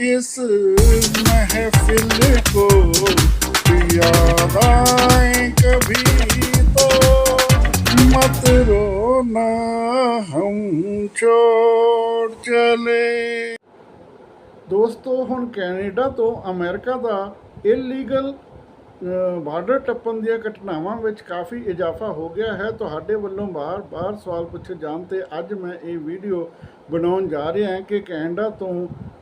इस महफिल को याद आए कभी तो मत रोना हम छोड़ चले ਦੋਸਤੋ ਹੁਣ ਕੈਨੇਡਾ ਤੋਂ ਅਮਰੀਕਾ ਦਾ ਇਲੀਗਲ ਬਾਰਡਰ ਟੱਪਣ ਦੀਆਂ ਘਟਨਾਵਾਂ ਵਿੱਚ ਕਾਫੀ ਇਜ਼ਾਫਾ ਹੋ ਗਿਆ ਹੈ ਤੁਹਾਡੇ ਵੱਲੋਂ ਬਾਰ-ਬਾਰ ਸਵਾਲ ਪੁੱਛੇ ਜਾਣ ਤੇ ਅੱਜ ਮੈਂ ਇਹ ਵੀਡੀਓ ਬਣਾਉਣ ਜਾ ਰਿਹਾ ਹਾਂ ਕਿ ਕੈਨੇਡਾ ਤੋਂ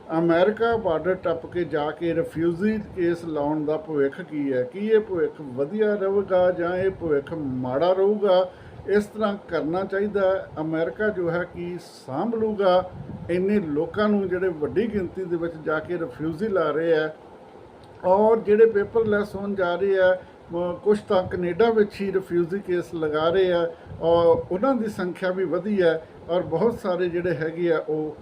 ਅਮਰੀਕਾ ਬਾਰਡਰ ਟੱਪ ਕੇ ਜਾ ਕੇ ਰਿਫਿਊਜੀ ਕੇਸ ਲਾਉਣ ਦਾ ਭਵਿੱਖ ਕੀ ਹੈ? ਕੀ ਇਹ ਭਵਿੱਖ ਵਧੀਆ ਰਹੇਗਾ ਜਾਂ ਇਹ ਭਵਿੱਖ ਮਾੜਾ ਰਹੂਗਾ? ਇਸ ਤਰ੍ਹਾਂ ਕਰਨਾ ਚਾਹੀਦਾ ਹੈ। ਅਮਰੀਕਾ ਜੋ ਹੈ ਕਿ ਸਾਂਭ ਲੂਗਾ ਇੰਨੇ ਲੋਕਾਂ ਨੂੰ ਜਿਹੜੇ ਵੱਡੀ ਗਿਣਤੀ ਦੇ ਵਿੱਚ ਜਾ ਕੇ ਰਿਫਿਊਜੀ ਲਾ ਰਹੇ ਆ ਔਰ ਜਿਹੜੇ ਪੇਪਰਲੈਸ ਹੋਣ ਜਾ ਰਹੇ ਆ ਮ- ਕੁਛ ਤਾਂ ਕੈਨੇਡਾ ਵਿੱਚ ਹੀ ਰਿਫਿਊਜੀ ਕੇਸ ਲਗਾ ਰਹੇ ਆ ਔਰ ਉਹਨਾਂ ਦੀ ਸੰਖਿਆ ਵੀ ਵਧੀ ਹੈ ਔਰ ਬਹੁਤ ਸਾਰੇ ਜਿਹੜੇ ਹੈਗੇ ਆ ਉਹ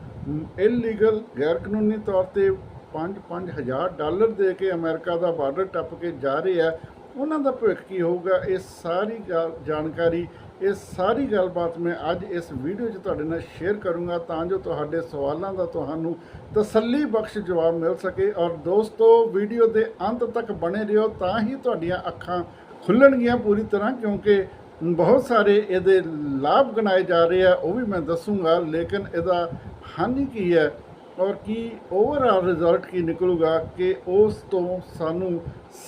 ਇਲੀਗਲ ਗੈਰ ਕਾਨੂੰਨੀ ਤੌਰ ਤੇ 5-5000 ਡਾਲਰ ਦੇ ਕੇ ਅਮਰੀਕਾ ਦਾ ਬਾਰਡਰ ਟੱਪ ਕੇ ਜਾ ਰਹੇ ਆ। ਉਹਨਾਂ ਦਾ ਭਵਿੱਖ ਕੀ ਹੋਊਗਾ? ਇਹ ਸਾਰੀ ਗੱਲ- ਜਾਣਕਾਰੀ, ਇਹ ਸਾਰੀ ਗੱਲਬਾਤ ਮੈਂ ਅੱਜ ਇਸ ਵੀਡੀਓ 'ਚ ਤੁਹਾਡੇ ਨਾਲ ਸ਼ੇਅਰ ਕਰੂੰਗਾ ਤਾਂ ਜੋ ਤੁਹਾਡੇ ਸਵਾਲਾਂ ਦਾ ਤੁਹਾਨੂੰ ਤਸੱਲੀ ਬਖਸ਼ ਜਵਾਬ ਮਿਲ ਸਕੇ। ਔਰ ਦੋਸਤੋ, ਵੀਡੀਓ ਦੇ ਅੰਤ ਤੱਕ ਬਣੇ ਰਹੋ ਤਾਂ ਹੀ ਤੁਹਾਡੀਆਂ ਅੱਖਾਂ ਖੁੱਲਣਗੀਆਂ ਪੂਰੀ ਤਰ੍ਹਾਂ, ਕਿਉਂਕਿ ਬਹੁਤ ਸਾਰੇ ਇਹਦੇ ਲਾਭ ਗਣਾਏ ਜਾ ਰਹੇ ਆ, ਉਹ ਵੀ ਮੈਂ ਦੱਸੂਗਾ। ਲੇਕਿਨ ਇਹਦਾ ਹਾਨੀ ਕੀ ਹੈ ਔਰ ਕੀ ਓਵਰਆਲ ਰਿਜ਼ਲਟ ਕੀ ਨਿਕਲੂਗਾ ਕਿ ਉਸ ਤੋਂ ਸਾਨੂੰ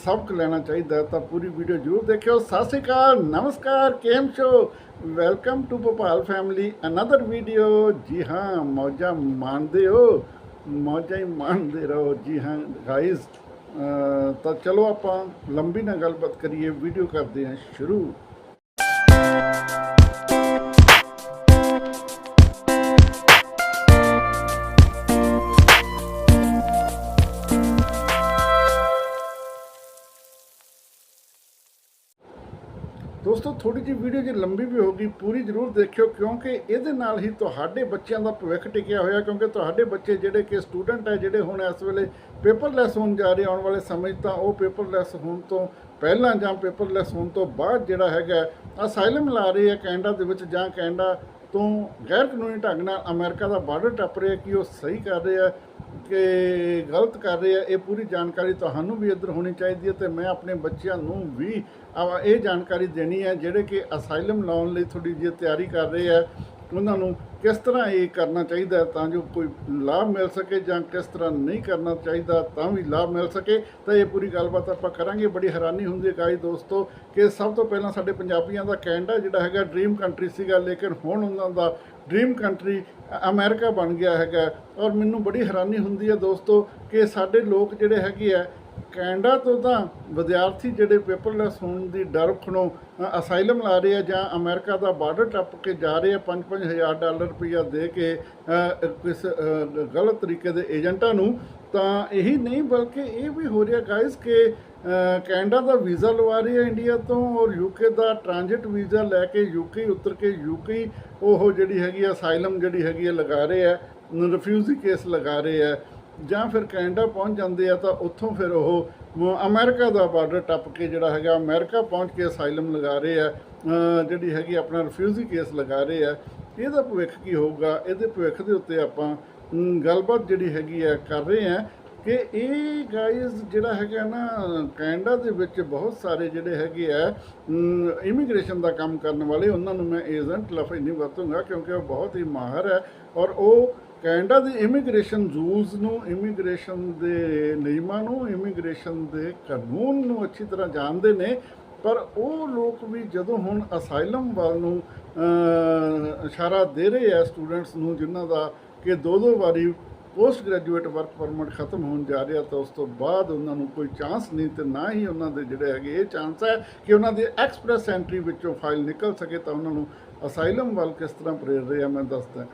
ਸਬਕ ਲੈਣਾ ਚਾਹੀਦਾ ਤਾਂ ਪੂਰੀ ਵੀਡੀਓ ਜ਼ਰੂਰ ਦੇਖਿਓ। ਸਤਿ ਸ਼੍ਰੀ ਅਕਾਲ, ਨਮਸਕਾਰ ਕੇਮ show? Welcome to Bhopal family another video ਜੀ ਹਾਂ, ਮੌਜਾਂ ਮਾਣਦੇ ਹੋ। ਮੌਜਾਂ ਹੀ ਮਾਣਦੇ ਰਹੋ। ਜੀ ਹਾਂ ਗਾਇਜ਼ ਤਾਂ ਚਲੋ ਆਪਾਂ ਲੰਬੀ ਨਾ ਗੱਲਬਾਤ ਕਰੀਏ ਵੀਡੀਓ ਕਰਦੇ ਹਾਂ ਸ਼ੁਰੂ। ਦੋਸਤੋ ਥੋੜੀ ਜਿਹੀ ਵੀਡੀਓ ਜੇ ਲੰਬੀ ਵੀ ਹੋਗੀ ਪੂਰੀ ਜ਼ਰੂਰ ਦੇਖਿਓ, ਕਿਉਂਕਿ ਇਹਦੇ ਨਾਲ ਹੀ ਤੁਹਾਡੇ ਬੱਚਿਆਂ ਦਾ ਭਵਿੱਖ ਟਿਕਿਆ ਹੋਇਆ, ਕਿਉਂਕਿ ਤੁਹਾਡੇ ਬੱਚੇ ਜਿਹੜੇ ਕਿ ਸਟੂਡੈਂਟ ਹੈ, ਜਿਹੜੇ ਹੁਣ ਇਸ ਵੇਲੇ ਪੇਪਰਲੈਸ ਹੋਣ ਜਾ ਰਹੇ, ਆਉਣ ਵਾਲੇ ਸਮੇਂ 'ਚ ਤਾਂ ਉਹ ਪੇਪਰਲੈਸ ਹੋਣ ਤੋਂ ਪਹਿਲਾਂ ਜਾਂ ਪੇਪਰਲੈਸ ਹੋਣ ਤੋਂ ਬਾਅਦ ਜਿਹੜਾ ਹੈਗਾ, ਅਸਾਈਲਮ ਲਾ ਰਹੇ ਆ ਕੈਨੇਡਾ ਦੇ ਵਿੱਚ ਜਾਂ ਕੈਨੇਡਾ ਤੋਂ ਗੈਰ ਕਾਨੂੰਨੀ ਢੰਗ ਨਾਲ ਅਮਰੀਕਾ ਦਾ ਬਾਰਡਰ ਟੱਪ ਰਿਹਾ ਕਿ ਉਹ ਸਹੀ ਕਰ ਰਿਹਾ ਕਿ ਗਲਤ ਕਰ ਰਹੇ ਆ ਇਹ ਪੂਰੀ ਜਾਣਕਾਰੀ ਤੁਹਾਨੂੰ ਵੀ ਇੱਧਰ ਹੋਣੀ ਚਾਹੀਦੀ ਹੈ ਤੇ ਮੈਂ ਆਪਣੇ ਬੱਚਿਆਂ ਨੂੰ ਵੀ ਇਹ ਜਾਣਕਾਰੀ ਦੇਣੀ ਹੈ ਜਿਹੜੇ ਕਿ ਅਸਾਈਲਮ ਲਾਉਣ ਲਈ ਥੋੜੀ ਜਿਹੀ ਤਿਆਰੀ ਕਰ ਰਹੇ ਆ ਉਹਨਾਂ ਨੂੰ ਕਿਸ ਤਰ੍ਹਾਂ ਇਹ ਕਰਨਾ ਚਾਹੀਦਾ ਤਾਂ ਜੋ ਕੋਈ ਲਾਭ ਮਿਲ ਸਕੇ ਜਾਂ ਕਿਸ ਤਰ੍ਹਾਂ ਨਹੀਂ ਕਰਨਾ ਚਾਹੀਦਾ ਤਾਂ ਵੀ ਲਾਭ ਮਿਲ ਸਕੇ, ਤਾਂ ਇਹ ਪੂਰੀ ਗੱਲਬਾਤ ਆਪਾਂ ਕਰਾਂਗੇ। ਬੜੀ ਹੈਰਾਨੀ ਹੁੰਦੀ ਹੈ ਗਾਈ ਦੋਸਤੋ ਕਿ ਸਭ ਤੋਂ ਪਹਿਲਾਂ ਸਾਡੇ ਪੰਜਾਬੀਆਂ ਦਾ ਕੈਨੇਡਾ ਜਿਹੜਾ ਹੈਗਾ ਡ੍ਰੀਮ ਕੰਟਰੀ ਸੀਗਾ, ਲੇਕਿਨ ਹੁਣ ਉਹਨਾਂ ਦਾ ਡ੍ਰੀਮ ਕੰਟਰੀ ਅਮਰੀਕਾ ਬਣ ਗਿਆ ਹੈਗਾ। ਔਰ ਮੈਨੂੰ ਬੜੀ ਹੈਰਾਨੀ ਹੁੰਦੀ ਹੈ ਦੋਸਤੋ ਕਿ ਸਾਡੇ ਲੋਕ ਜਿਹੜੇ ਹੈਗੇ ਆ ਕੈਨੇਡਾ ਤੋਂ ਤਾਂ ਵਿਦਿਆਰਥੀ ਜਿਹੜੇ ਪੇਪਰਲੈਸ ਹੋਣ ਦੀ ਡਰ ਖਣੋ ਅਸਾਈਲਮ ਲਾ ਰਹੇ ਆ ਜਾਂ ਅਮਰੀਕਾ ਦਾ ਬਾਰਡਰ ਟੱਪ ਕੇ ਜਾ ਰਹੇ ਆ 5-5 ਹਜ਼ਾਰ ਡਾਲਰ ਰੁਪਈਆ ਦੇ ਕੇ ਕਿਸ ਗਲਤ ਤਰੀਕੇ ਦੇ ਏਜੰਟਾਂ ਨੂੰ, ਤਾਂ ਇਹੀ ਨਹੀਂ, ਬਲਕਿ ਇਹ ਵੀ ਹੋ ਰਿਹਾ ਗਾਇਸ ਕਿ ਕੈਨੇਡਾ ਦਾ ਵੀਜ਼ਾ ਲਵਾ ਰਹੀ ਹੈ ਇੰਡੀਆ ਤੋਂ ਔਰ ਯੂਕੇ ਦਾ ਟ੍ਰਾਂਜ਼ਿਟ ਵੀਜ਼ਾ ਲੈ ਕੇ ਯੂਕੇ ਉਤਰ ਕੇ ਯੂਕੇ ਉਹ ਜਿਹੜੀ ਹੈਗੀ ਆ ਅਸਾਈਲਮ ਜਿਹੜੀ ਹੈਗੀ ਆ ਲਗਾ ਰਹੇ ਆ ਰਿਫਿਊਜੀ ਕੇਸ ਲਗਾ ਰਹੇ ਆ। ਜਾਂ ਫਿਰ ਕੈਨੇਡਾ ਪਹੁੰਚ ਜਾਂਦੇ ਆ ਤਾਂ ਉੱਥੋਂ ਫਿਰ ਉਹ ਮ- ਅਮਰੀਕਾ ਦਾ ਬਾਰਡਰ ਟੱਪ ਕੇ ਜਿਹੜਾ ਹੈਗਾ ਅਮਰੀਕਾ ਪਹੁੰਚ ਕੇ ਅਸਾਈਲਮ ਲਗਾ ਰਹੇ ਆ ਜਿਹੜੀ ਹੈਗੀ ਆਪਣਾ ਰਿਫਿਊਜੀ ਕੇਸ ਲਗਾ ਰਹੇ ਆ। ਇਹਦਾ ਭਵਿੱਖ ਕੀ ਹੋਊਗਾ? ਇਹਦੇ ਭਵਿੱਖ ਦੇ ਉੱਤੇ ਆਪਾਂ ਗੱਲਬਾਤ ਜਿਹੜੀ ਹੈਗੀ ਆ ਕਰ ਰਹੇ ਆ ਕਿ ਇਹ ਗਾਇਜ਼ ਜਿਹੜਾ ਹੈਗਾ ਨਾ, ਕੈਨੇਡਾ ਦੇ ਵਿੱਚ ਬਹੁਤ ਸਾਰੇ ਜਿਹੜੇ ਹੈਗੇ ਆ ਇਮੀਗ੍ਰੇਸ਼ਨ ਦਾ ਕੰਮ ਕਰਨ ਵਾਲੇ, ਉਹਨਾਂ ਨੂੰ ਮੈਂ ਏਜੰਟ ਲਫ਼ਜ਼ ਨਹੀਂ ਵਰਤੂੰਗਾ ਕਿਉਂਕਿ ਉਹ ਬਹੁਤ ਹੀ ਮਾਹਰ ਹੈ ਔਰ ਉਹ ਕੈਨੇਡਾ ਦੇ ਇਮੀਗ੍ਰੇਸ਼ਨ ਰੂਲਸ ਨੂੰ, ਇਮੀਗ੍ਰੇਸ਼ਨ ਦੇ ਨਿਯਮਾਂ ਨੂੰ, ਇਮੀਗ੍ਰੇਸ਼ਨ ਦੇ ਕਾਨੂੰਨ ਨੂੰ ਅੱਛੀ ਤਰ੍ਹਾਂ ਜਾਣਦੇ ਨੇ, ਪਰ ਉਹ ਲੋਕ ਵੀ ਜਦੋਂ ਹੁਣ ਅਸਾਈਲਮ ਵੱਲ ਨੂੰ ਇਸ਼ਾਰਾ ਦੇ ਰਹੇ ਆ ਸਟੂਡੈਂਟਸ ਨੂੰ, ਜਿਨ੍ਹਾਂ ਦਾ ਕਿ ਦੋ ਦੋ ਵਾਰੀ ਪੋਸਟ ਗ੍ਰੈਜੂਏਟ ਵਰਕ ਪਰਮਿਟ ਖਤਮ ਹੋਣ ਜਾ ਰਿਹਾ, ਤਾਂ ਉਸ ਤੋਂ ਬਾਅਦ ਉਹਨਾਂ ਨੂੰ ਕੋਈ ਚਾਂਸ ਨਹੀਂ ਤੇ ਨਾ ਹੀ ਉਹਨਾਂ ਦੇ ਜਿਹੜੇ ਹੈਗੇ ਇਹ ਚਾਂਸ ਹੈ ਕਿ ਉਹਨਾਂ ਦੇ ਐਕਸਪ੍ਰੈਸ ਐਂਟਰੀ ਵਿੱਚੋਂ ਫਾਈਲ ਨਿਕਲ ਸਕੇ, ਤਾਂ ਉਹਨਾਂ ਨੂੰ ਅਸਾਈਲਮ ਵੱਲ ਕਿਸ ਤਰ੍ਹਾਂ ਪ੍ਰੇਰ ਰਹੇ ਆ, ਮੈਂ ਦੱਸਦਾ।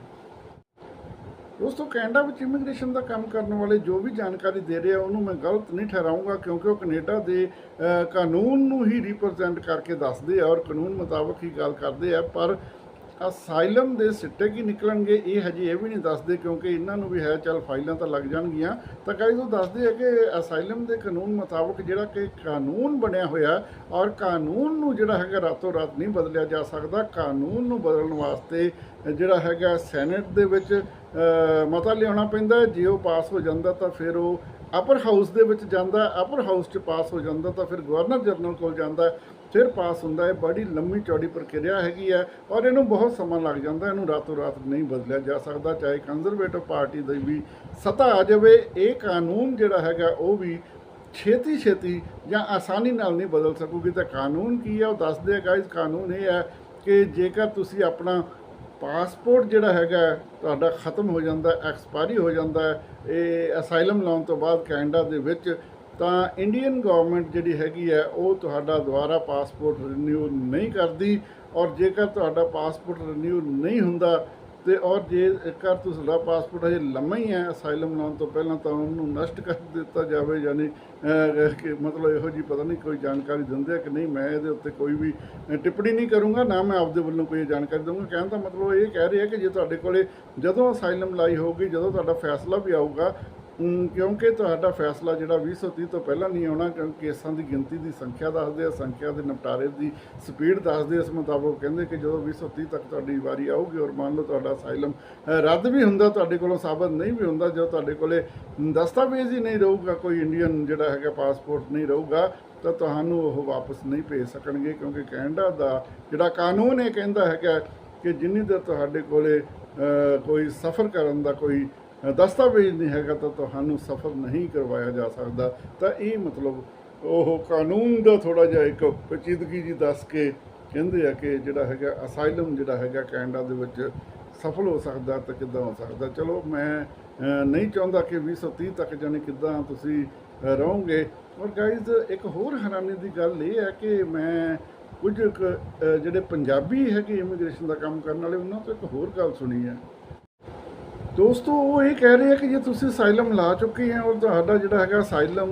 ਦੋਸਤੋ ਕੈਨੇਡਾ ਵਿੱਚ ਇਮੀਗ੍ਰੇਸ਼ਨ ਦਾ ਕੰਮ ਕਰਨ ਵਾਲੇ ਜੋ ਵੀ ਜਾਣਕਾਰੀ ਦੇ ਰਹੇ ਆ ਉਹਨੂੰ ਮੈਂ ਗਲਤ ਨਹੀਂ ਠਹਿਰਾਊਂਗਾ ਕਿਉਂਕਿ ਉਹ ਕੈਨੇਡਾ ਦੇ ਕਾਨੂੰਨ ਨੂੰ ਹੀ ਰਿਪਰੈਜ਼ੈਂਟ ਕਰਕੇ ਦੱਸਦੇ ਆ ਔਰ ਕਾਨੂੰਨ ਮੁਤਾਬਕ ਹੀ ਗੱਲ ਕਰਦੇ ਆ, ਪਰ ਅਸਾਈਲਮ ਦੇ ਸਿੱਟੇ ਕੀ ਨਿਕਲਣਗੇ, ਇਹ ਹਜੇ ਇਹ ਵੀ ਨਹੀਂ ਦੱਸਦੇ ਕਿਉਂਕਿ ਇਹਨਾਂ ਨੂੰ ਵੀ ਹੈ, ਚੱਲ ਫਾਈਲਾਂ ਤਾਂ ਲੱਗ ਜਾਣਗੀਆਂ। ਤਾਂ ਕਈ ਉਹ ਦੱਸਦੇ ਆ ਕਿ ਅਸਾਈਲਮ ਦੇ ਕਾਨੂੰਨ ਮੁਤਾਬਕ ਜਿਹੜਾ ਕਿ ਕਾਨੂੰਨ ਬਣਿਆ ਹੋਇਆ ਔਰ ਕਾਨੂੰਨ ਨੂੰ ਜਿਹੜਾ ਹੈਗਾ ਰਾਤੋਂ ਰਾਤ ਨਹੀਂ ਬਦਲਿਆ ਜਾ ਸਕਦਾ। ਕਾਨੂੰਨ ਨੂੰ ਬਦਲਣ ਵਾਸਤੇ ਜਿਹੜਾ ਹੈਗਾ ਸੈਨੇਟ ਦੇ ਵਿੱਚ ਮਤਾ ਲਿਆਉਣਾ ਪੈਂਦਾ ਜੇ ਉਹ ਪਾਸ ਹੋ ਜਾਂਦਾ ਤਾਂ ਫਿਰ ਉਹ ਅਪਰ ਹਾਊਸ ਦੇ ਵਿੱਚ ਜਾਂਦਾ ਅਪਰ ਹਾਊਸ 'ਚ ਪਾਸ ਹੋ ਜਾਂਦਾ ਤਾਂ ਫਿਰ ਗਵਰਨਰ ਜਨਰਲ ਕੋਲ ਜਾਂਦਾ ਫਿਰ ਪਾਸ ਹੁੰਦਾ ਹੈ। ਬੜੀ ਲੰਮੀ ਚੌੜੀ ਪ੍ਰਕਿਰਿਆ ਹੈਗੀ ਹੈ ਔਰ ਇਹਨੂੰ ਬਹੁਤ ਸਮਾਂ ਲੱਗ ਜਾਂਦਾ ਇਹਨੂੰ ਰਾਤੋਂ ਰਾਤ ਨਹੀਂ ਬਦਲਿਆ ਜਾ ਸਕਦਾ। ਚਾਹੇ ਕੰਜ਼ਰਵੇਟਿਵ ਪਾਰਟੀ ਦੀ ਵੀ ਸੱਤਾ ਆ ਜਾਵੇ, ਇਹ ਕਾਨੂੰਨ ਜਿਹੜਾ ਹੈਗਾ ਉਹ ਵੀ ਛੇਤੀ ਛੇਤੀ ਜਾਂ ਆਸਾਨੀ ਨਾਲ ਨਹੀਂ ਬਦਲ ਸਕੂਗੀ। ਤਾਂ ਕਾਨੂੰਨ ਕੀ ਹੈ? ਉਹ ਦੱਸਦੇ ਆ ਗਾਇਜ਼ ਕਾਨੂੰਨ ਇਹ ਹੈ ਕਿ ਜੇਕਰ ਤੁਸੀਂ ਆਪਣਾ ਪਾਸਪੋਰਟ ਜਿਹੜਾ ਹੈਗਾ ਤੁਹਾਡਾ ਖਤਮ ਹੋ ਜਾਂਦਾ, ਐਕਸਪਾਇਰੀ ਹੋ ਜਾਂਦਾ ਇਹ ਅਸਾਈਲਮ ਲਾਉਣ ਤੋਂ ਬਾਅਦ ਕੈਨੇਡਾ ਦੇ ਵਿੱਚ, ਤਾਂ ਇੰਡੀਅਨ ਗਵਰਨਮੈਂਟ ਜਿਹੜੀ ਹੈਗੀ ਹੈ, ਉਹ ਤੁਹਾਡਾ ਦੁਬਾਰਾ ਪਾਸਪੋਰਟ ਰੀਨਿਊ ਨਹੀਂ ਕਰਦੀ ਔਰ ਜੇਕਰ ਤੁਹਾਡਾ ਪਾਸਪੋਰਟ ਰੀਨਿਊ ਨਹੀਂ ਹੁੰਦਾ ਤੇ ਔਰ ਜੇ ਜੇਕਰ ਤੁਹਾਡਾ ਪਾਸਪੋਰਟ ਹਜੇ ਲੰਮਾ ਹੀ ਹੈ, ਅਸਾਈਲਮ ਲਾਉਣ ਤੋਂ ਪਹਿਲਾਂ ਤਾਂ ਉਹਨੂੰ ਨਸ਼ਟ ਕਰ ਦਿੱਤਾ ਜਾਵੇ, ਯਾਨੀ ਕਿ ਮਤਲਬ ਇਹੋ ਜੀ ਪਤਾ ਨਹੀਂ ਕੋਈ ਜਾਣਕਾਰੀ ਦਿੰਦੇ ਆ ਕਿ ਨਹੀਂ, ਮੈਂ ਇਹਦੇ ਉੱਤੇ ਕੋਈ ਵੀ ਟਿੱਪਣੀ ਨਹੀਂ ਕਰੂੰਗਾ, ਨਾ ਮੈਂ ਆਪਦੇ ਵੱਲੋਂ ਕੋਈ ਜਾਣਕਾਰੀ ਦਊਂਗਾ। ਕਹਿਣ ਦਾ ਮਤਲਬ ਇਹ ਕਹਿ ਰਿਹਾ ਕਿ ਜੇ ਤੁਹਾਡੇ ਕੋਲੇ ਜਦੋਂ ਅਸਾਈਲਮ ਲਾਈ ਹੋਊਗੀ, ਜਦੋਂ ਤੁਹਾਡਾ ਫੈਸਲਾ ਵੀ ਆਊਗਾ ਕਿਉਂਕਿ ਤੁਹਾਡਾ ਫੈਸਲਾ ਜਿਹੜਾ 2030 ਤੋਂ ਪਹਿਲਾਂ ਨਹੀਂ ਆਉਣਾ, ਕਿਉਂਕਿ ਕੇਸਾਂ ਦੀ ਗਿਣਤੀ ਦੀ ਸੰਖਿਆ ਦੱਸਦੇ ਆ, ਸੰਖਿਆ ਦੇ ਨਿਪਟਾਰੇ ਦੀ ਸਪੀਡ ਦੱਸਦੇ ਇਸ ਮੁਤਾਬਕ ਕਹਿੰਦੇ ਕਿ ਜਦੋਂ 2030 ਤੱਕ ਤੁਹਾਡੀ ਵਾਰੀ ਆਊਗੀ ਔਰ ਮੰਨ ਲਓ ਤੁਹਾਡਾ ਅਸਾਈਲਮ ਰੱਦ ਵੀ ਹੁੰਦਾ, ਤੁਹਾਡੇ ਕੋਲੋਂ ਸਾਬਤ ਨਹੀਂ ਵੀ ਹੁੰਦਾ, ਜਦੋਂ ਤੁਹਾਡੇ ਕੋਲੇ ਦਸਤਾਵੇਜ਼ ਹੀ ਨਹੀਂ ਰਹੂਗਾ, ਕੋਈ ਇੰਡੀਅਨ ਜਿਹੜਾ ਹੈਗਾ ਪਾਸਪੋਰਟ ਨਹੀਂ ਰਹੂਗਾ, ਤਾਂ ਤੁਹਾਨੂੰ ਉਹ ਵਾਪਸ ਨਹੀਂ ਭੇਜ ਸਕਣਗੇ, ਕਿਉਂਕਿ ਕੈਨੇਡਾ ਦਾ ਜਿਹੜਾ ਕਾਨੂੰਨ ਇਹ ਕਹਿੰਦਾ ਹੈਗਾ ਕਿ ਜਿੰਨੀ ਦੇਰ ਤੁਹਾਡੇ ਕੋਲੇ ਕੋਈ ਸਫ਼ਰ ਕਰਨ ਦਾ ਕੋਈ ਦਸਤਾਵੇਜ਼ ਨਹੀਂ ਹੈਗਾ ਤਾਂ ਤੁਹਾਨੂੰ ਸਫ਼ਰ ਨਹੀਂ ਕਰਵਾਇਆ ਜਾ ਸਕਦਾ। ਤਾਂ ਇਹ ਮਤਲਬ ਉਹ ਕਾਨੂੰਨ ਦਾ ਥੋੜਾ ਜਿਹਾ ਇੱਕ ਪੇਚੀਦਗੀ ਜੀ ਦੱਸ ਕੇ ਕਹਿੰਦੇ ਆ ਕਿ ਜਿਹੜਾ ਹੈਗਾ ਅਸਾਈਲਮ ਜਿਹੜਾ ਹੈਗਾ ਕੈਨੇਡਾ ਦੇ ਵਿੱਚ ਸਫਲ ਹੋ ਸਕਦਾ ਤਾਂ ਕਿੱਦਾਂ ਹੋ ਸਕਦਾ। ਚਲੋ ਮੈਂ ਨਹੀਂ ਚਾਹੁੰਦਾ ਕਿ 2030 ਤੱਕ ਜਾਣੀ ਕਿੱਦਾਂ ਤੁਸੀਂ ਰਹੋਗੇ। ਔਰ ਗਾਇਜ਼ ਇੱਕ ਹੋਰ ਹੈਰਾਨੀ ਦੀ ਗੱਲ ਇਹ ਹੈ ਕਿ ਮੈਂ ਕੁਝ ਕੁ, ਜਿਹੜੇ ਪੰਜਾਬੀ ਹੈਗੇ ਇਮੀਗ੍ਰੇਸ਼ਨ ਦਾ ਕੰਮ ਕਰਨ ਵਾਲੇ ਉਹਨਾਂ ਤੋਂ ਇੱਕ ਹੋਰ ਗੱਲ ਸੁਣੀ ਹੈ। ਦੋਸਤੋ, ਉਹ ਇਹ ਕਹਿ ਰਹੇ ਆ ਕਿ ਜੇ ਤੁਸੀਂ ਅਸਾਈਲਮ ਲਾ ਚੁੱਕੇ ਆ ਔਰ ਤੁਹਾਡਾ ਜਿਹੜਾ ਹੈਗਾ ਅਸਾਈਲਮ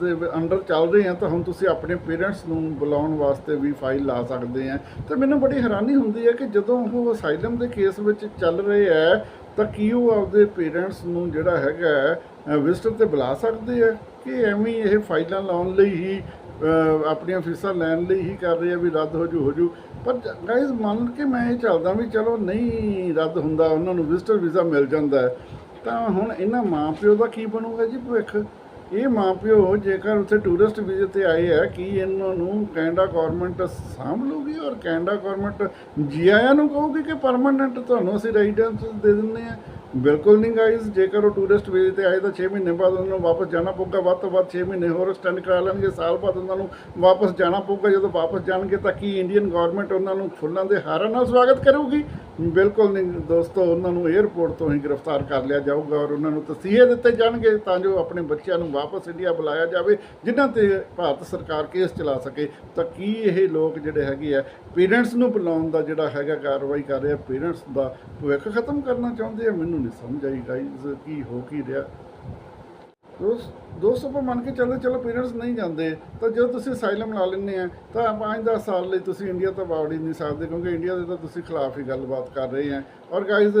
ਦੇ ਅੰਡਰ ਚੱਲ ਰਹੇ ਆ, ਤਾਂ ਹੁਣ ਤੁਸੀਂ ਆਪਣੇ ਪੇਰੈਂਟਸ ਨੂੰ ਬੁਲਾਉਣ ਵਾਸਤੇ ਵੀ ਫਾਈਲ ਲਾ ਸਕਦੇ ਆ। ਤੇ ਮੈਨੂੰ ਬੜੀ ਹੈਰਾਨੀ ਹੁੰਦੀ ਹੈ ਕਿ ਜਦੋਂ ਉਹ ਅਸਾਈਲਮ ਦੇ ਕੇਸ ਵਿੱਚ ਚੱਲ ਰਹੇ ਆ, ਤਾਂ ਕੀ ਉਹ ਆਪਦੇ ਪੇਰੈਂਟਸ ਨੂੰ ਜਿਹੜਾ ਹੈਗਾ ਵਿਜ਼ਟਰ ਤੇ ਬੁਲਾ ਸਕਦੇ ਆ? ਕਿ ਐਵੇਂ ਇਹ ਫਾਈਲਾਂ ਲਾਉਣ ਲਈ ਹੀ ਆਪਣੀਆਂ ਫੀਸਾਂ ਲੈਣ ਲਈ ਹੀ ਕਰ ਰਹੇ ਆ ਵੀ ਰੱਦ ਹੋ ਜੂ ਹੋ ਜੂ। ਪਰ ਗਾਇਜ਼ ਮੰਨ ਕੇ ਮੈਂ ਇਹ ਚੱਲਦਾ ਵੀ ਚਲੋ ਨਹੀਂ ਰੱਦ ਹੁੰਦਾ, ਉਹਨਾਂ ਨੂੰ ਵਿਜ਼ਟਰ ਵੀਜ਼ਾ ਮਿਲ ਜਾਂਦਾ ਤਾਂ ਹੁਣ ਇਹਨਾਂ ਮਾਪਿਓ ਦਾ ਕੀ ਬਣੂਗਾ ਜੀ ਭਵਿੱਖ? ਇਹ ਮਾਪਿਓ ਜੇਕਰ ਉੱਥੇ ਟੂਰਿਸਟ ਵੀਜ਼ੇ ਤੇ ਆਏ ਆ, ਕੀ ਇਹਨਾਂ ਨੂੰ ਕੈਨੇਡਾ ਗਵਰਨਮੈਂਟ ਸਾਂਭ ਲੂਗੀ ਔਰ ਕੈਨੇਡਾ ਗਵਰਨਮੈਂਟ ਜੀ ਆਇਆਂ ਨੂੰ ਕਹੂਗੀ ਕਿ ਪਰਮਨੈਂਟ ਤੁਹਾਨੂੰ ਅਸੀਂ ਰੈਜ਼ੀਡੈਂਸ ਦੇ ਦਿੰਦੇ ਆ ਬਿਲਕੁਲ ਨਹੀਂ ਗਾਇਜ਼ ਜੇਕਰ ਉਹ ਟੂਰਿਸਟ ਵੀਜ਼ੇ ਤੇ ਆਏ ਤਾਂ 6 ਮਹੀਨੇ ਬਾਅਦ ਉਹਨਾਂ ਨੂੰ ਵਾਪਸ ਜਾਣਾ ਪਊਗਾ, ਵੱਧ ਤੋਂ ਵੱਧ 6 ਮਹੀਨੇ ਹੋਰ ਐਕਸਟੈਂਡ ਕਰਾ ਲੈਣਗੇ, ਸਾਲ ਬਾਅਦ ਉਹਨਾਂ ਨੂੰ ਵਾਪਸ ਜਾਣਾ ਪਊਗਾ। ਜਦੋਂ ਵਾਪਸ ਜਾਣਗੇ ਤਾਂ ਕੀ ਇੰਡੀਅਨ ਗਵਰਨਮੈਂਟ ਉਹਨਾਂ ਨੂੰ ਫੁੱਲਾਂ ਦੇ ਹਾਰਾਂ ਨਾਲ ਸਵਾਗਤ ਕਰੂਗੀ? ਬਿਲਕੁਲ ਨਹੀਂ ਦੋਸਤੋ, ਉਹਨਾਂ ਨੂੰ 에ਅਰਪੋਰਟ ਤੋਂ ਹੀ ਗ੍ਰਿਫਤਾਰ ਕਰ ਲਿਆ ਜਾਊਗਾ ਔਰ ਉਹਨਾਂ ਨੂੰ ਤਸੀਹੇ ਦਿੱਤੇ ਜਾਣਗੇ ਤਾਂ ਜੋ ਆਪਣੇ ਬੱਚਿਆਂ ਨੂੰ ਵਾਪਸ ਇੰਡੀਆ ਬੁਲਾਇਆ ਜਾਵੇ, ਜਿਨ੍ਹਾਂ ਤੇ ਭਾਰਤ ਸਰਕਾਰ ਕੇਸ ਚਲਾ ਸਕੇ। ਤਾਂ ਕੀ ਇਹ ਲੋਕ ਜਿਹੜੇ ਹੈਗੇ ਆ ਪੇਰੈਂਟਸ ਨੂੰ ਬੁਲਾਉਣ ਦਾ ਜਿਹੜਾ ਹੈਗਾ ਕਾਰਵਾਈ ਕਰ ਰਿਹਾ ਪੇਰੈਂਟਸ ਦਾ ਭਵਿੱਖ ਖਤਮ ਕਰਨਾ ਚਾਹੁੰਦੇ ਆ? ਮੈਨੂੰ ਨਹੀਂ ਸਮਝ ਆਈ ਗਾਈਜ਼ ਕੀ ਹੋ ਕੀ ਰਿਹਾ। ਦੋਸਤ ਦੋਸਤੋ ਆਪਾਂ ਮੰਨ ਕੇ ਚੱਲਦੇ, ਚਲੋ ਪੇਰੈਂਟਸ ਨਹੀਂ ਜਾਂਦੇ, ਤਾਂ ਜਦੋਂ ਤੁਸੀਂ ਅਸਾਈਲਮ ਲਾ ਲੈਂਦੇ ਆ, ਤਾਂ 5-10 ਸਾਲ ਲਈ ਤੁਸੀਂ ਇੰਡੀਆ ਤੋਂ ਵਾੜ ਨਹੀਂ ਸਕਦੇ, ਕਿਉਂਕਿ ਇੰਡੀਆ ਦੇ ਤਾਂ ਤੁਸੀਂ ਖਿਲਾਫ ਹੀ ਗੱਲਬਾਤ ਕਰ ਰਹੇ ਆ। ਔਰ ਗਾਇਜ਼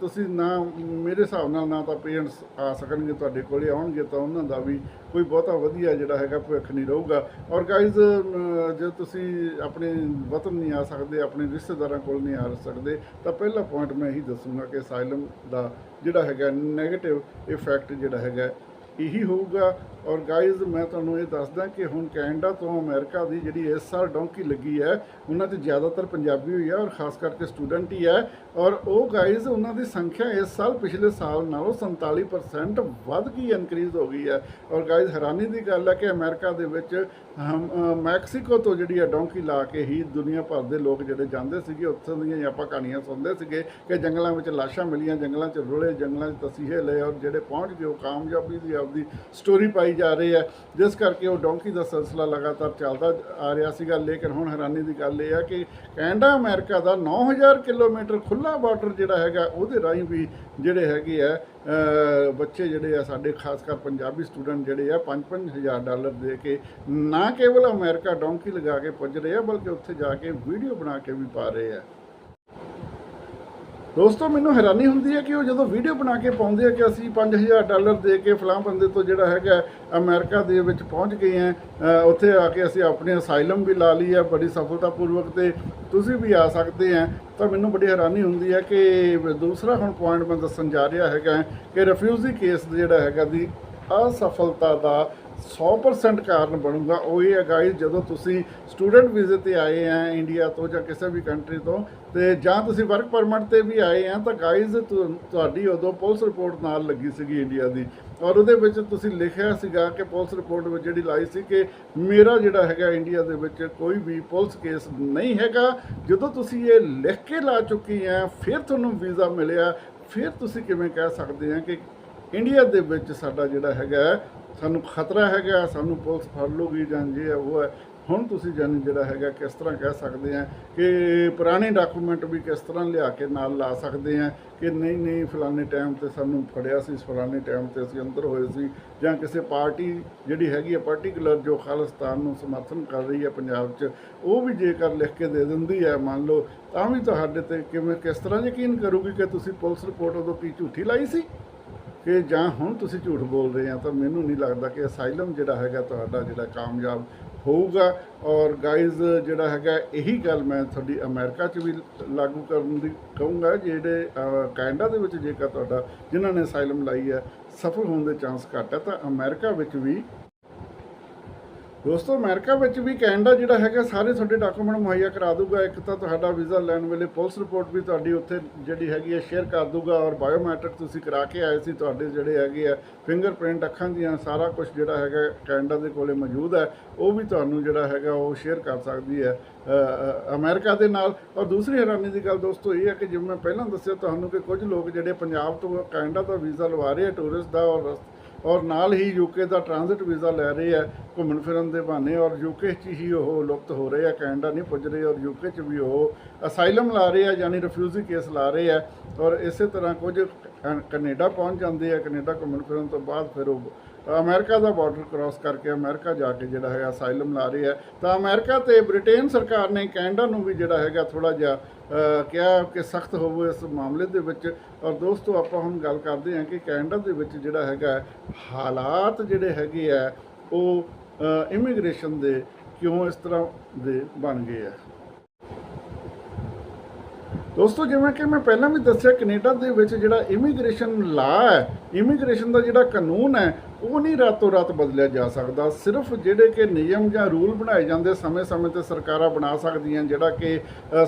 ਤੁਸੀਂ ਨਾ, ਮੇਰੇ ਹਿਸਾਬ ਨਾਲ ਨਾ ਤਾਂ ਪੇਰੈਂਟਸ ਆ ਸਕਣਗੇ ਤੁਹਾਡੇ ਕੋਲੇ, ਆਉਣਗੇ ਤਾਂ ਉਹਨਾਂ ਦਾ ਵੀ ਕੋਈ ਬਹੁਤਾ ਵਧੀਆ ਜਿਹੜਾ ਹੈਗਾ ਭਵਿੱਖ ਨਹੀਂ ਰਹੂਗਾ। ਔਰ ਗਾਇਜ਼ ਜੇ ਤੁਸੀਂ ਆਪਣੇ ਵਤਨ ਨਹੀਂ ਆ ਸਕਦੇ, ਆਪਣੇ ਰਿਸ਼ਤੇਦਾਰਾਂ ਕੋਲ ਨਹੀਂ ਆ ਸਕਦੇ, ਤਾਂ ਪਹਿਲਾ ਪੁਆਇੰਟ ਮੈਂ ਇਹੀ ਦੱਸੂਗਾ ਕਿ ਅਸਾਈਲਮ ਦਾ ਜਿਹੜਾ ਹੈਗਾ ਨੈਗੇਟਿਵ ਇਫੈਕਟ ਜਿਹੜਾ ਹੈਗਾ ਇਹੀ ਹੋਊਗਾ। ਔਰ ਗਾਇਜ਼ ਮੈਂ ਤੁਹਾਨੂੰ ਇਹ ਦੱਸਦਾ ਕਿ ਹੁਣ ਕੈਨੇਡਾ ਤੋਂ ਅਮਰੀਕਾ ਦੀ ਜਿਹੜੀ ਇਸ ਸਾਲ ਡੌਂਕੀ ਲੱਗੀ ਹੈ, ਉਹਨਾਂ 'ਚ ਜ਼ਿਆਦਾਤਰ ਪੰਜਾਬੀ ਹੋਈ ਹੈ ਔਰ ਖਾਸ ਕਰਕੇ ਸਟੂਡੈਂਟ ਹੀ ਹੈ। ਔਰ ਉਹ ਗਾਇਜ਼ ਉਹਨਾਂ ਦੀ ਸੰਖਿਆ ਇਸ ਸਾਲ ਪਿਛਲੇ ਸਾਲ ਨਾਲੋਂ 47% ਵੱਧ ਗਈ ਇਨਕਰੀਜ਼ ਹੋ ਗਈ ਹੈ। ਔਰ ਗਾਇਜ਼ ਹੈਰਾਨੀ ਦੀ ਗੱਲ ਹੈ ਕਿ ਅਮਰੀਕਾ ਦੇ ਵਿੱਚ, ਹਮ ਮੈਕਸੀਕੋ ਤੋਂ ਜਿਹੜੀ ਹੈ ਡੌਂਕੀ ਲਾ ਕੇ ਹੀ ਦੁਨੀਆ ਭਰ ਦੇ ਲੋਕ ਜਿਹੜੇ ਜਾਂਦੇ ਸੀਗੇ, ਉੱਥੋਂ ਦੀਆਂ ਆਪਾਂ ਕਹਾਣੀਆਂ ਸੁਣਦੇ ਸੀਗੇ ਕਿ ਜੰਗਲਾਂ ਵਿੱਚ ਲਾਸ਼ਾਂ ਮਿਲੀਆਂ, ਜੰਗਲਾਂ 'ਚ ਰੁਲੇ, ਜੰਗਲਾਂ 'ਚ ਤਸੀਹੇ ਲਏ ਔਰ ਜਿਹੜੇ ਪਹੁੰਚ ਗਏ, ਉਹ ਕਾਮਯਾਬੀ ਦੀ ਦੀ ਸਟੋਰੀ ਪਾਈ ਜਾ ਰਹੀ ਹੈ। ਜਿਸ ਕਰਕੇ ਉਹ ਡੌਂਕੀ ਦਾ ਸਿਲਸਿਲਾ ਲਗਾਤਾਰ ਚੱਲਦਾ ਆ ਰਿਹਾ ਸੀਗਾ। ਲੇਕਿਨ ਹੁਣ ਹੈਰਾਨੀ ਦੀ ਗੱਲ ਇਹ ਹੈ ਕਿ ਕੈਨੇਡਾ, ਅਮਰੀਕਾ ਦਾ 9000 ਕਿਲੋਮੀਟਰ ਖੁੱਲਾ ਬਾਰਡਰ ਜਿਹੜਾ ਹੈਗਾ, ਉਹਦੇ ਰਾਹੀਂ ਵੀ ਜਿਹੜੇ ਹੈਗੇ ਆ ਬੱਚੇ ਜਿਹੜੇ ਆ, ਸਾਡੇ ਖਾਸ ਕਰ ਪੰਜਾਬੀ ਸਟੂਡੈਂਟ ਜਿਹੜੇ ਆ 5-5000 ਡਾਲਰ ਦੇ ਕੇ ਨਾ ਕੇਵਲ ਅਮਰੀਕਾ ਡੌਂਕੀ ਲਗਾ ਕੇ ਪੁੱਜ ਰਹੇ ਆ, ਬਲਕਿ ਉੱਥੇ ਜਾ ਕੇ ਵੀਡੀਓ ਬਣਾ ਕੇ ਵੀ ਪਾ ਰਹੇ ਆ। ਦੋਸਤੋ, ਮੈਨੂੰ ਹੈਰਾਨੀ ਹੁੰਦੀ ਹੈ ਕਿ ਉਹ ਜਦੋਂ ਵੀਡੀਓ ਬਣਾ ਕੇ ਪਾਉਂਦੇ ਆ ਕਿ ਅਸੀਂ 5000 ਡਾਲਰ ਦੇ ਕੇ ਫਲਾਂ ਬੰਦੇ ਤੋਂ ਜਿਹੜਾ ਹੈਗਾ ਅਮਰੀਕਾ ਦੇ ਵਿੱਚ ਪਹੁੰਚ ਗਏ ਆ ਉੱਥੇ ਆ ਕੇ ਅਸੀਂ ਆਪਣੇ ਅਸਾਈਲਮ ਵੀ ਲਾ ਲਈ ਹੈ ਬੜੀ ਸਫਲਤਾਪੂਰਵਕ ਤੇ ਤੁਸੀਂ ਵੀ ਆ ਸਕਦੇ ਆ। ਤਾਂ ਮੈਨੂੰ ਬੜੀ ਹੈਰਾਨੀ ਹੁੰਦੀ ਹੈ ਕਿ ਦੂਸਰਾ ਹੁਣ ਪੁਆਇੰਟ ਮੈਂ ਦੱਸਣ ਜਾ ਰਿਹਾ ਹੈਗਾ ਕਿ ਰਿਫਿਊਜੀ ਕੇਸ ਜਿਹੜਾ ਹੈਗਾ ਦੀ ਅਸਫਲਤਾ ਦਾ 100% ਕਾਰਨ ਬਣੂਗਾ, ਉਹ ਇਹ ਹੈ ਗਾਈਜ਼ ਜਦੋਂ ਤੁਸੀਂ ਸਟੂਡੈਂਟ ਵੀਜ਼ੇ ਤੇ ਆਏ ਆ ਇੰਡੀਆ ਤੋਂ ਜਾਂ ਕਿਸੇ ਵੀ ਕੰਟਰੀ ਤੋਂ, ਤੇ ਜਾਂ ਤੁਸੀਂ ਵਰਕ ਪਰਮਿਟ ਤੇ ਵੀ ਆਏ ਆ, ਤਾਂ ਗਾਈਜ਼ ਤੁਹਾਡੀ ਉਦੋਂ ਪੁਲਿਸ ਰਿਪੋਰਟ ਨਾਲ ਲੱਗੀ ਸੀਗੀ ਇੰਡੀਆ ਦੀ। ਔਰ ਉਹਦੇ ਵਿੱਚ ਤੁਸੀਂ ਲਿਖਿਆ ਸੀਗਾ ਕਿ ਪੁਲਿਸ ਰਿਪੋਰਟ ਵਿੱਚ ਜਿਹੜੀ ਲਾਈ ਸੀ ਕਿ ਮੇਰਾ ਜਿਹੜਾ ਹੈਗਾ ਇੰਡੀਆ ਦੇ ਵਿੱਚ ਕੋਈ ਵੀ ਪੁਲਿਸ ਕੇਸ ਨਹੀਂ ਹੈਗਾ। ਜਦੋਂ ਤੁਸੀਂ ਇਹ ਲਿਖ ਕੇ ਲਾ ਚੁੱਕੀ ਆ, ਫਿਰ ਤੁਹਾਨੂੰ ਵੀਜ਼ਾ ਮਿਲਿਆ। ਫਿਰ ਤੁਸੀਂ ਕਿਵੇਂ ਕਹਿ ਸਕਦੇ ਆ ਕਿ ਇੰਡੀਆ ਦੇ ਵਿੱਚ ਸਾਡਾ ਜਿਹੜਾ ਹੈਗਾ ਸਾਨੂੰ ਖਤਰਾ ਹੈਗਾ, ਸਾਨੂੰ ਪੁਲਿਸ ਫੜ ਲੂਗੀ ਜਾਂ ਜੇ ਉਹ ਹੈ, ਹੁਣ ਤੁਸੀਂ ਜਾਨੀ ਜਿਹੜਾ ਹੈਗਾ ਕਿਸ ਤਰ੍ਹਾਂ ਕਹਿ ਸਕਦੇ ਆ ਕਿ ਪੁਰਾਣੇ ਡਾਕੂਮੈਂਟ ਵੀ ਕਿਸ ਤਰ੍ਹਾਂ ਲਿਆ ਕੇ ਨਾਲ ਲਾ ਸਕਦੇ ਆ ਕਿ ਨਹੀਂ ਨਹੀਂ ਫਲਾਣੇ ਟਾਈਮ ਤੇ ਸਾਨੂੰ ਫੜਿਆ ਸੀ, ਫਲਾਣੇ ਟਾਈਮ ਤੇ ਅਸੀਂ ਅੰਦਰ ਹੋਏ ਸੀ ਜਾਂ ਕਿਸੇ ਪਾਰਟੀ ਜਿਹੜੀ ਹੈਗੀ ਹੈ ਪਾਰਟਿਕੂਲਰ ਜੋ ਖਾਲਿਸਤਾਨ ਨੂੰ ਸਮਰਥਨ ਕਰ ਰਹੀ ਹੈ ਪੰਜਾਬ 'ਚ, ਉਹ ਵੀ ਜੇਕਰ ਲਿਖ ਕੇ ਦੇ ਦਿੰਦੀ ਹੈ ਮੰਨ ਲਓ, ਤਾਂ ਵੀ ਤੁਹਾਡੇ ਤੇ ਕਿਵੇਂ, ਕਿਸ ਤਰ੍ਹਾਂ ਯਕੀਨ ਕਰੂਗੀ ਕਿ ਤੁਸੀਂ ਪੁਲਿਸ ਰਿਪੋਰਟ ਉਦੋਂ ਕੀ ਝੂਠੀ ਲਾਈ ਸੀ? ਕਿ ਜਾਂ ਹੁਣ ਤੁਸੀਂ ਝੂਠ ਬੋਲ ਰਹੇ ਆ ਤਾਂ ਮੈਨੂੰ ਨਹੀਂ ਲੱਗਦਾ ਕਿ ਅਸਾਈਲਮ ਜਿਹੜਾ ਹੈਗਾ ਤੁਹਾਡਾ ਜਿਹੜਾ ਕਾਮਯਾਬ ਹੋਊਗਾ। ਔਰ ਗਾਇਜ਼ ਜਿਹੜਾ ਹੈਗਾ ਇਹੀ ਗੱਲ ਮੈਂ ਤੁਹਾਡੀ ਅਮਰੀਕਾ 'ਚ ਵੀ ਲਾਗੂ ਕਰਨ ਦੀ ਕਹੂੰਗਾ, ਜਿਹੜੇ ਕੈਨੇਡਾ ਦੇ ਵਿੱਚ ਜੇਕਰ ਤੁਹਾਡਾ, ਜਿਨ੍ਹਾਂ ਨੇ ਅਸਾਈਲਮ ਲਾਈ ਹੈ, ਸਫਲ ਹੋਣ ਦੇ ਚਾਂਸ ਘੱਟ ਹੈ, ਤਾਂ ਅਮਰੀਕਾ ਵਿੱਚ ਵੀ ਦੋਸਤੋ ਅਮਰੀਕਾ ਵਿੱਚ ਵੀ ਕੈਨੇਡਾ ਜਿਹੜਾ ਹੈਗਾ ਸਾਰੇ ਤੁਹਾਡੇ ਡਾਕੂਮੈਂਟ ਮੁਹੱਈਆ ਕਰਾ ਦੂਗਾ ਇੱਕ ਤਾਂ ਤੁਹਾਡਾ ਵੀਜ਼ਾ ਲੈਣ ਵੇਲੇ ਪੁਲਿਸ ਰਿਪੋਰਟ ਵੀ ਤੁਹਾਡੀ ਉੱਥੇ ਜਿਹੜੀ ਹੈਗੀ ਹੈ ਸ਼ੇਅਰ ਕਰ ਦੂਗਾ ਔਰ ਬਾਇਓਮੈਟ੍ਰਿਕ ਤੁਸੀਂ ਕਰਾ ਕੇ ਆਏ ਸੀ ਤੁਹਾਡੇ ਜਿਹੜੇ ਹੈਗੇ ਆ ਫਿੰਗਰਪ੍ਰਿੰਟ ਅੱਖਾਂ ਦੀਆਂ ਸਾਰਾ ਕੁਝ ਜਿਹੜਾ ਹੈਗਾ ਕੈਨੇਡਾ ਦੇ ਕੋਲੇ ਮੌਜੂਦ ਹੈ ਉਹ ਵੀ ਤੁਹਾਨੂੰ ਜਿਹੜਾ ਹੈਗਾ ਉਹ ਸ਼ੇਅਰ ਕਰ ਸਕਦੀ ਹੈ ਅ, ਅਮਰੀਕਾ ਦੇ ਨਾਲ। ਔਰ ਦੂਸਰੀ ਹੈਰਾਨੀ ਦੀ ਗੱਲ ਦੋਸਤੋ ਇਹ ਹੈ ਕਿ ਜਿਵੇਂ ਮੈਂ ਪਹਿਲਾਂ ਦੱਸਿਆ ਤੁਹਾਨੂੰ ਕਿ ਕੁਝ ਲੋਕ ਜਿਹੜੇ ਪੰਜਾਬ ਤੋਂ ਕੈਨੇਡਾ ਦਾ ਵੀਜ਼ਾ ਲਵਾ ਰਹੇ ਆ ਟੂਰਿਸਟ ਦਾ ਔਰ ਔਰ ਨਾਲ ਹੀ ਯੂਕੇ ਦਾ ਟ੍ਰਾਂਜ਼ਿਟ ਵੀਜ਼ਾ ਲੈ ਰਹੇ ਆ ਘੁੰਮਣ ਫਿਰਨ ਦੇ ਬਹਾਨੇ ਔਰ ਯੂਕੇ 'ਚ ਹੀ ਉਹ ਲੁਪਤ ਹੋ ਰਹੇ ਆ ਕੈਨੇਡਾ ਨਹੀਂ ਪੁੱਜ ਰਹੇ ਔਰ ਯੂਕੇ 'ਚ ਵੀ ਉਹ ਅਸਾਈਲਮ ਲਾ ਰਹੇ ਆ ਯਾਨੀ ਰਿਫਿਊਜੀ ਕੇਸ ਲਾ ਰਹੇ ਆ ਔਰ ਇਸੇ ਤਰ੍ਹਾਂ ਕੁਝ ਕੈ- ਕੈਨੇਡਾ ਪਹੁੰਚ ਜਾਂਦੇ ਆ ਕੈਨੇਡਾ ਘੁੰਮਣ ਫਿਰਨ ਤੋਂ ਬਾਅਦ ਫਿਰ ਉਹ ਅਮਰੀਕਾ ਦਾ ਬਾਰਡਰ ਕ੍ਰਾਸ ਕਰਕੇ ਅਮਰੀਕਾ ਜਾ ਕੇ ਜਿਹੜਾ ਹੈਗਾ ਅਸਾਈਲਮ ਲਾ ਰਹੇ ਆ ਤਾਂ ਅਮਰੀਕਾ ਤੇ ਬ੍ਰਿਟੇਨ ਸਰਕਾਰ ਨੇ ਕੈਨੇਡਾ ਨੂੰ ਵੀ ਜਿਹੜਾ ਹੈਗਾ ਥੋੜਾ ਜਿਹਾ ਕਿਹਾ ਕਿ ਸਖਤ ਹੋਵੋ ਇਸ ਮਾਮਲੇ ਦੇ ਵਿੱਚ। ਔਰ ਦੋਸਤੋ, ਆਪਾਂ ਹੁਣ ਗੱਲ ਕਰਦੇ ਹਾਂ ਕਿ ਕੈਨੇਡਾ ਦੇ ਵਿੱਚ ਜਿਹੜਾ ਹੈਗਾ ਹਾਲਾਤ ਜਿਹੜੇ ਹੈਗੇ ਆ, ਉਹ ਇਮੀਗ੍ਰੇਸ਼ਨ ਦੇ ਕਿਉਂ ਇਸ ਤਰ੍ਹਾਂ ਦੇ ਬਣ ਗਏ ਆ? ਦੋਸਤੋ, ਜਿਵੇਂ ਕਿ ਮੈਂ ਪਹਿਲਾਂ ਵੀ ਦੱਸਿਆ, ਕੈਨੇਡਾ ਦੇ ਵਿੱਚ ਜਿਹੜਾ ਇਮੀਗ੍ਰੇਸ਼ਨ ਲਾ ਹੈ, ਇਮੀਗ੍ਰੇਸ਼ਨ ਦਾ ਜਿਹੜਾ ਕਾਨੂੰਨ ਹੈ, ਉਹ ਨਹੀਂ ਰਾਤੋਂ ਰਾਤ ਬਦਲਿਆ ਜਾ ਸਕਦਾ। ਸਿਰਫ ਜਿਹੜੇ ਕਿ ਨਿਯਮ ਜਾਂ ਰੂਲ ਬਣਾਏ ਜਾਂਦੇ ਸਮੇਂ-ਸਮੇਂ ਤੇ ਸਰਕਾਰਾਂ ਬਣਾ ਸਕਦੀਆਂ, ਜਿਹੜਾ ਕਿ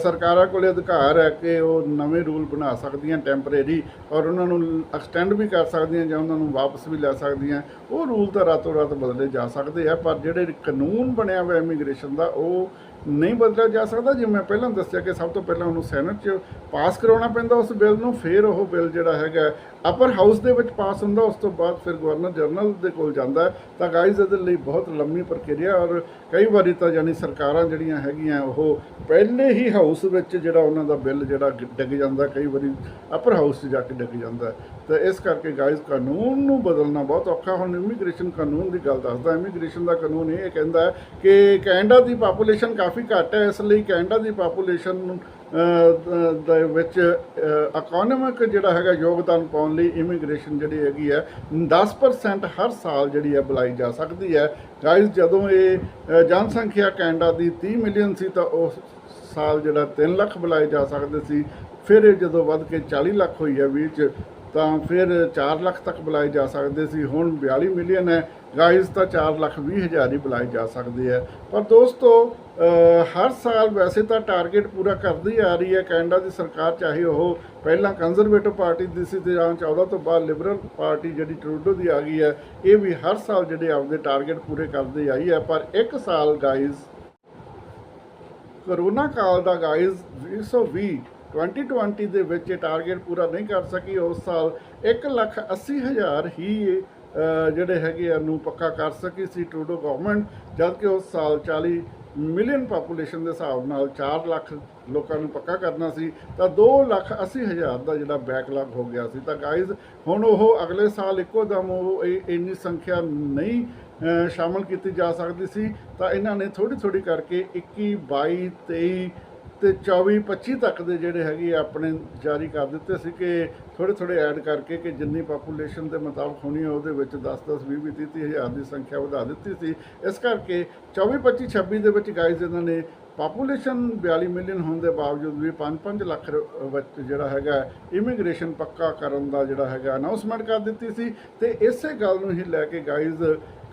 ਸਰਕਾਰਾਂ ਕੋਲੇ ਅਧਿਕਾਰ ਹੈ ਕਿ ਉਹ ਨਵੇਂ ਰੂਲ ਬਣਾ ਸਕਦੀਆਂ, ਟੈਂਪਰੇਰੀ, ਔਰ ਉਹਨਾਂ ਨੂੰ ਐਕਸਟੈਂਡ ਵੀ ਕਰ ਸਕਦੀਆਂ ਜਾਂ ਉਹਨਾਂ ਨੂੰ ਵਾਪਸ ਵੀ ਲੈ ਸਕਦੀਆਂ। ਉਹ ਰੂਲ ਤਾਂ ਰਾਤੋਂ ਰਾਤ ਬਦਲੇ ਜਾ ਸਕਦੇ ਆ, ਪਰ ਜਿਹੜੇ ਕਾਨੂੰਨ ਬਣਿਆ ਹੋਇਆ ਇਮੀਗ੍ਰੇਸ਼ਨ ਦਾ, ਉਹ ਨਹੀਂ ਬਦਲਿਆ ਜਾ ਸਕਦਾ। ਜਿਵੇਂ ਮੈਂ ਪਹਿਲਾਂ ਦੱਸਿਆ ਕਿ ਸਭ ਤੋਂ ਪਹਿਲਾਂ ਉਹਨੂੰ ਸੈਨੇਟ 'ਚ ਪਾਸ ਕਰਾਉਣਾ ਪੈਂਦਾ ਉਸ ਬਿੱਲ ਨੂੰ, ਫਿਰ ਉਹ ਬਿੱਲ ਜਿਹੜਾ ਹੈਗਾ ਅਪਰ ਹਾਊਸ ਦੇ ਵਿੱਚ ਪਾਸ ਹੁੰਦਾ, ਉਸ ਤੋਂ ਬਾਅਦ ਫਿਰ ਗਵਰਨਰ ਜਨਰਲ ਦੇ ਕੋਲ ਜਾਂਦਾ ਤਾਂ ਗਾਈਜ਼ ਇਹਦੇ ਲਈ ਬਹੁਤ ਲੰਮੀ ਪ੍ਰਕਿਰਿਆ ਔਰ ਕਈ ਵਾਰੀ ਤਾਂ ਯਾਨੀ ਸਰਕਾਰਾਂ ਜਿਹੜੀਆਂ ਹੈਗੀਆਂ, ਉਹ ਪਹਿਲੇ ਹੀ ਹਾਊਸ ਵਿੱਚ ਜਿਹੜਾ ਉਹਨਾਂ ਦਾ ਬਿੱਲ ਜਿਹੜਾ ਗ- ਡਿੱਗ ਜਾਂਦਾ, ਕਈ ਵਾਰੀ ਅਪਰ ਹਾਊਸ 'ਚ ਜਾ ਕੇ ਡਿੱਗ ਜਾਂਦਾ ਤਾਂ ਇਸ ਕਰਕੇ ਗਾਈਜ਼ ਕਾਨੂੰਨ ਨੂੰ ਬਦਲਣਾ ਬਹੁਤ ਔਖਾ। ਹੁਣ ਇਮੀਗ੍ਰੇਸ਼ਨ ਕਾਨੂੰਨ ਦੀ ਗੱਲ ਦੱਸਦਾ। ਇਮੀਗ੍ਰੇਸ਼ਨ ਦਾ ਕਾਨੂੰਨ ਇਹ ਕਹਿੰਦਾ ਕਿ ਕੈਨੇਡਾ ਦੀ ਪਾਪੂਲੇਸ਼ਨ ਕਾਫੀ ਘੱਟ ਹੈ, ਇਸ ਲਈ ਕੈਨੇਡਾ ਦੀ ਪਾਪੂਲੇਸ਼ਨ ਦੇ ਵਿੱਚ ਇਕਨੋਮਿਕ ਜਿਹੜਾ ਹੈਗਾ ਯੋਗਦਾਨ ਪਾਉਣ ਲਈ ਇਮੀਗ੍ਰੇਸ਼ਨ ਜਿਹੜੀ ਹੈਗੀ ਹੈ 10% ਹਰ ਸਾਲ ਜਿਹੜੀ ਹੈ ਬੁਲਾਈ ਜਾ ਸਕਦੀ ਹੈ। ਗਾਇਜ਼ ਜਦੋਂ ਇਹ ਜਨਸੰਖਿਆ ਕੈਨੇਡਾ ਦੀ 30 ਮਿਲੀਅਨ ਸੀ ਤਾਂ ਉਸ ਸਾਲ ਜਿਹੜਾ 3 ਲੱਖ ਬੁਲਾਏ ਜਾ ਸਕਦੇ ਸੀ। ਫਿਰ ਇਹ ਜਦੋਂ ਵੱਧ ਕੇ 40 ਲੱਖ ਹੋਈ ਹੈ ਵਿੱਚ ਤਾਂ ਫਿਰ 4 ਲੱਖ ਤੱਕ ਬੁਲਾਏ ਜਾ ਸਕਦੇ ਸੀ। ਹੁਣ 42 ਮਿਲੀਅਨ ਹੈ। ਗਾਈਜ਼ ਤਾਂ 4 ਲੱਖ 20 ਹਜ਼ਾਰ ਹੀ ਬੁਲਾਏ ਜਾ ਸਕਦੇ ਆ। ਪਰ ਦੋਸਤੋ ਹਰ ਸਾਲ ਵੈਸੇ ਤਾਂ ਟਾਰਗੇਟ ਪੂਰਾ ਕਰਦੀ ਆ ਰਹੀ ਹੈ ਕੈਨੇਡਾ ਦੀ ਸਰਕਾਰ ਚਾਹੇ ਉਹ ਪਹਿਲਾਂ ਕੰਜ਼ਰਵੇਟਿਵ ਪਾਰਟੀ ਦੀ ਸੀ ਤੇ ਜਾਂ 14 ਤੋਂ ਬਾਅਦ ਲਿਬਰਲ ਪਾਰਟੀ ਜਿਹੜੀ ਟਰੂਡੋ ਦੀ ਆ ਗਈ ਹੈ ਇਹ ਵੀ ਹਰ ਸਾਲ ਜਿਹੜੇ ਆਪਦੇ ਟਾਰਗੇਟ ਪੂਰੇ ਕਰਦੀ ਆਈ ਹੈ। ਪਰ ਇੱਕ ਸਾਲ ਗਾਈਜ਼ ਕਰੋਨਾ ਕਾਲ ਦਾ ਗਾਈਜ਼ 2020 2020 ਦੇ ਵਿੱਚ ਇਹ ਟਾਰਗੇਟ ਪੂਰਾ ਨਹੀਂ ਕਰ ਸਕੀ। ਉਸ ਸਾਲ 1,80,000 ਹੀ ਜਿਹੜੇ ਹੈਗੇ ਆ ਨੂੰ ਪੱਕਾ ਕਰ ਸਕੀ ਸੀ ਟਰੂਡੋ ਗਵਰਨਮੈਂਟ ਜਦ ਕਿ ਉਸ ਸਾਲ 40 ਮਿਲੀਅਨ ਪਾਪੂਲੇਸ਼ਨ ਦੇ ਹਿਸਾਬ ਨਾਲ 4 ਲੱਖ ਲੋਕਾਂ ਨੂੰ ਪੱਕਾ ਕਰਨਾ ਸੀ ਤਾਂ 2,80,000 ਦਾ ਜਿਹੜਾ ਬੈਕਲੌਗ ਹੋ ਗਿਆ ਸੀ। ਤਾਂ ਗਾਈਜ਼ ਹੁਣ ਉਹ ਅਗਲੇ ਸਾਲ ਇੱਕੋ ਦਮ ਉਹ ਇਹ- ਇੰਨੀ ਸੰਖਿਆ ਨਹੀਂ ਅਹ, ਸ਼ਾਮਲ ਕੀਤੀ ਜਾ ਸਕਦੀ ਸੀ। ਤਾਂ ਇਹਨਾਂ ਨੇ ਥੋੜੀ ਥੋੜੀ ਕਰਕੇ 21 22 23 ਤੇ 24 25 ਤੱਕ ਦੇ ਜਿਹੜੇ ਹੈਗੇ ਆਪਣੇ ਜਾਰੀ ਕਰ ਦਿੱਤੇ ਸੀ ਕਿ ਥੋੜੇ ਥੋੜੇ ਐਡ ਕਰਕੇ ਕਿ ਜਿੰਨੀ ਪਾਪੂਲੇਸ਼ਨ ਦੇ ਮੁਤਾਬਕ ਹੋਣੀ ਹੈ ਉਹਦੇ ਵਿੱਚ 10 10 20 20 30 ਹਜ਼ਾਰ ਦੀ ਸੰਖਿਆ ਵਧਾ ਦਿੱਤੀ ਸੀ। ਇਸ ਕਰਕੇ 24 25 26 ਦੇ ਵਿੱਚ ਗਾਈਜ਼ ਇਹਨਾਂ ਨੇ ਪਾਪੂਲੇਸ਼ਨ 42 ਮਿਲੀਅਨ ਹੋਣ ਦੇ ਬਾਵਜੂਦ ਵੀ 5-5 ਲੱਖ ਰ- ਵਿੱਚ ਜਿਹੜਾ ਹੈਗਾ ਇਮੀਗ੍ਰੇਸ਼ਨ ਪੱਕਾ ਕਰਨ ਦਾ ਜਿਹੜਾ ਹੈਗਾ ਅਨਾਉਂਸਮੈਂਟ ਕਰ ਦਿੱਤੀ ਸੀ। ਤੇ ਇਸੇ ਗੱਲ ਨੂੰ ਹੀ ਲੈ ਕੇ ਗਾਈਜ਼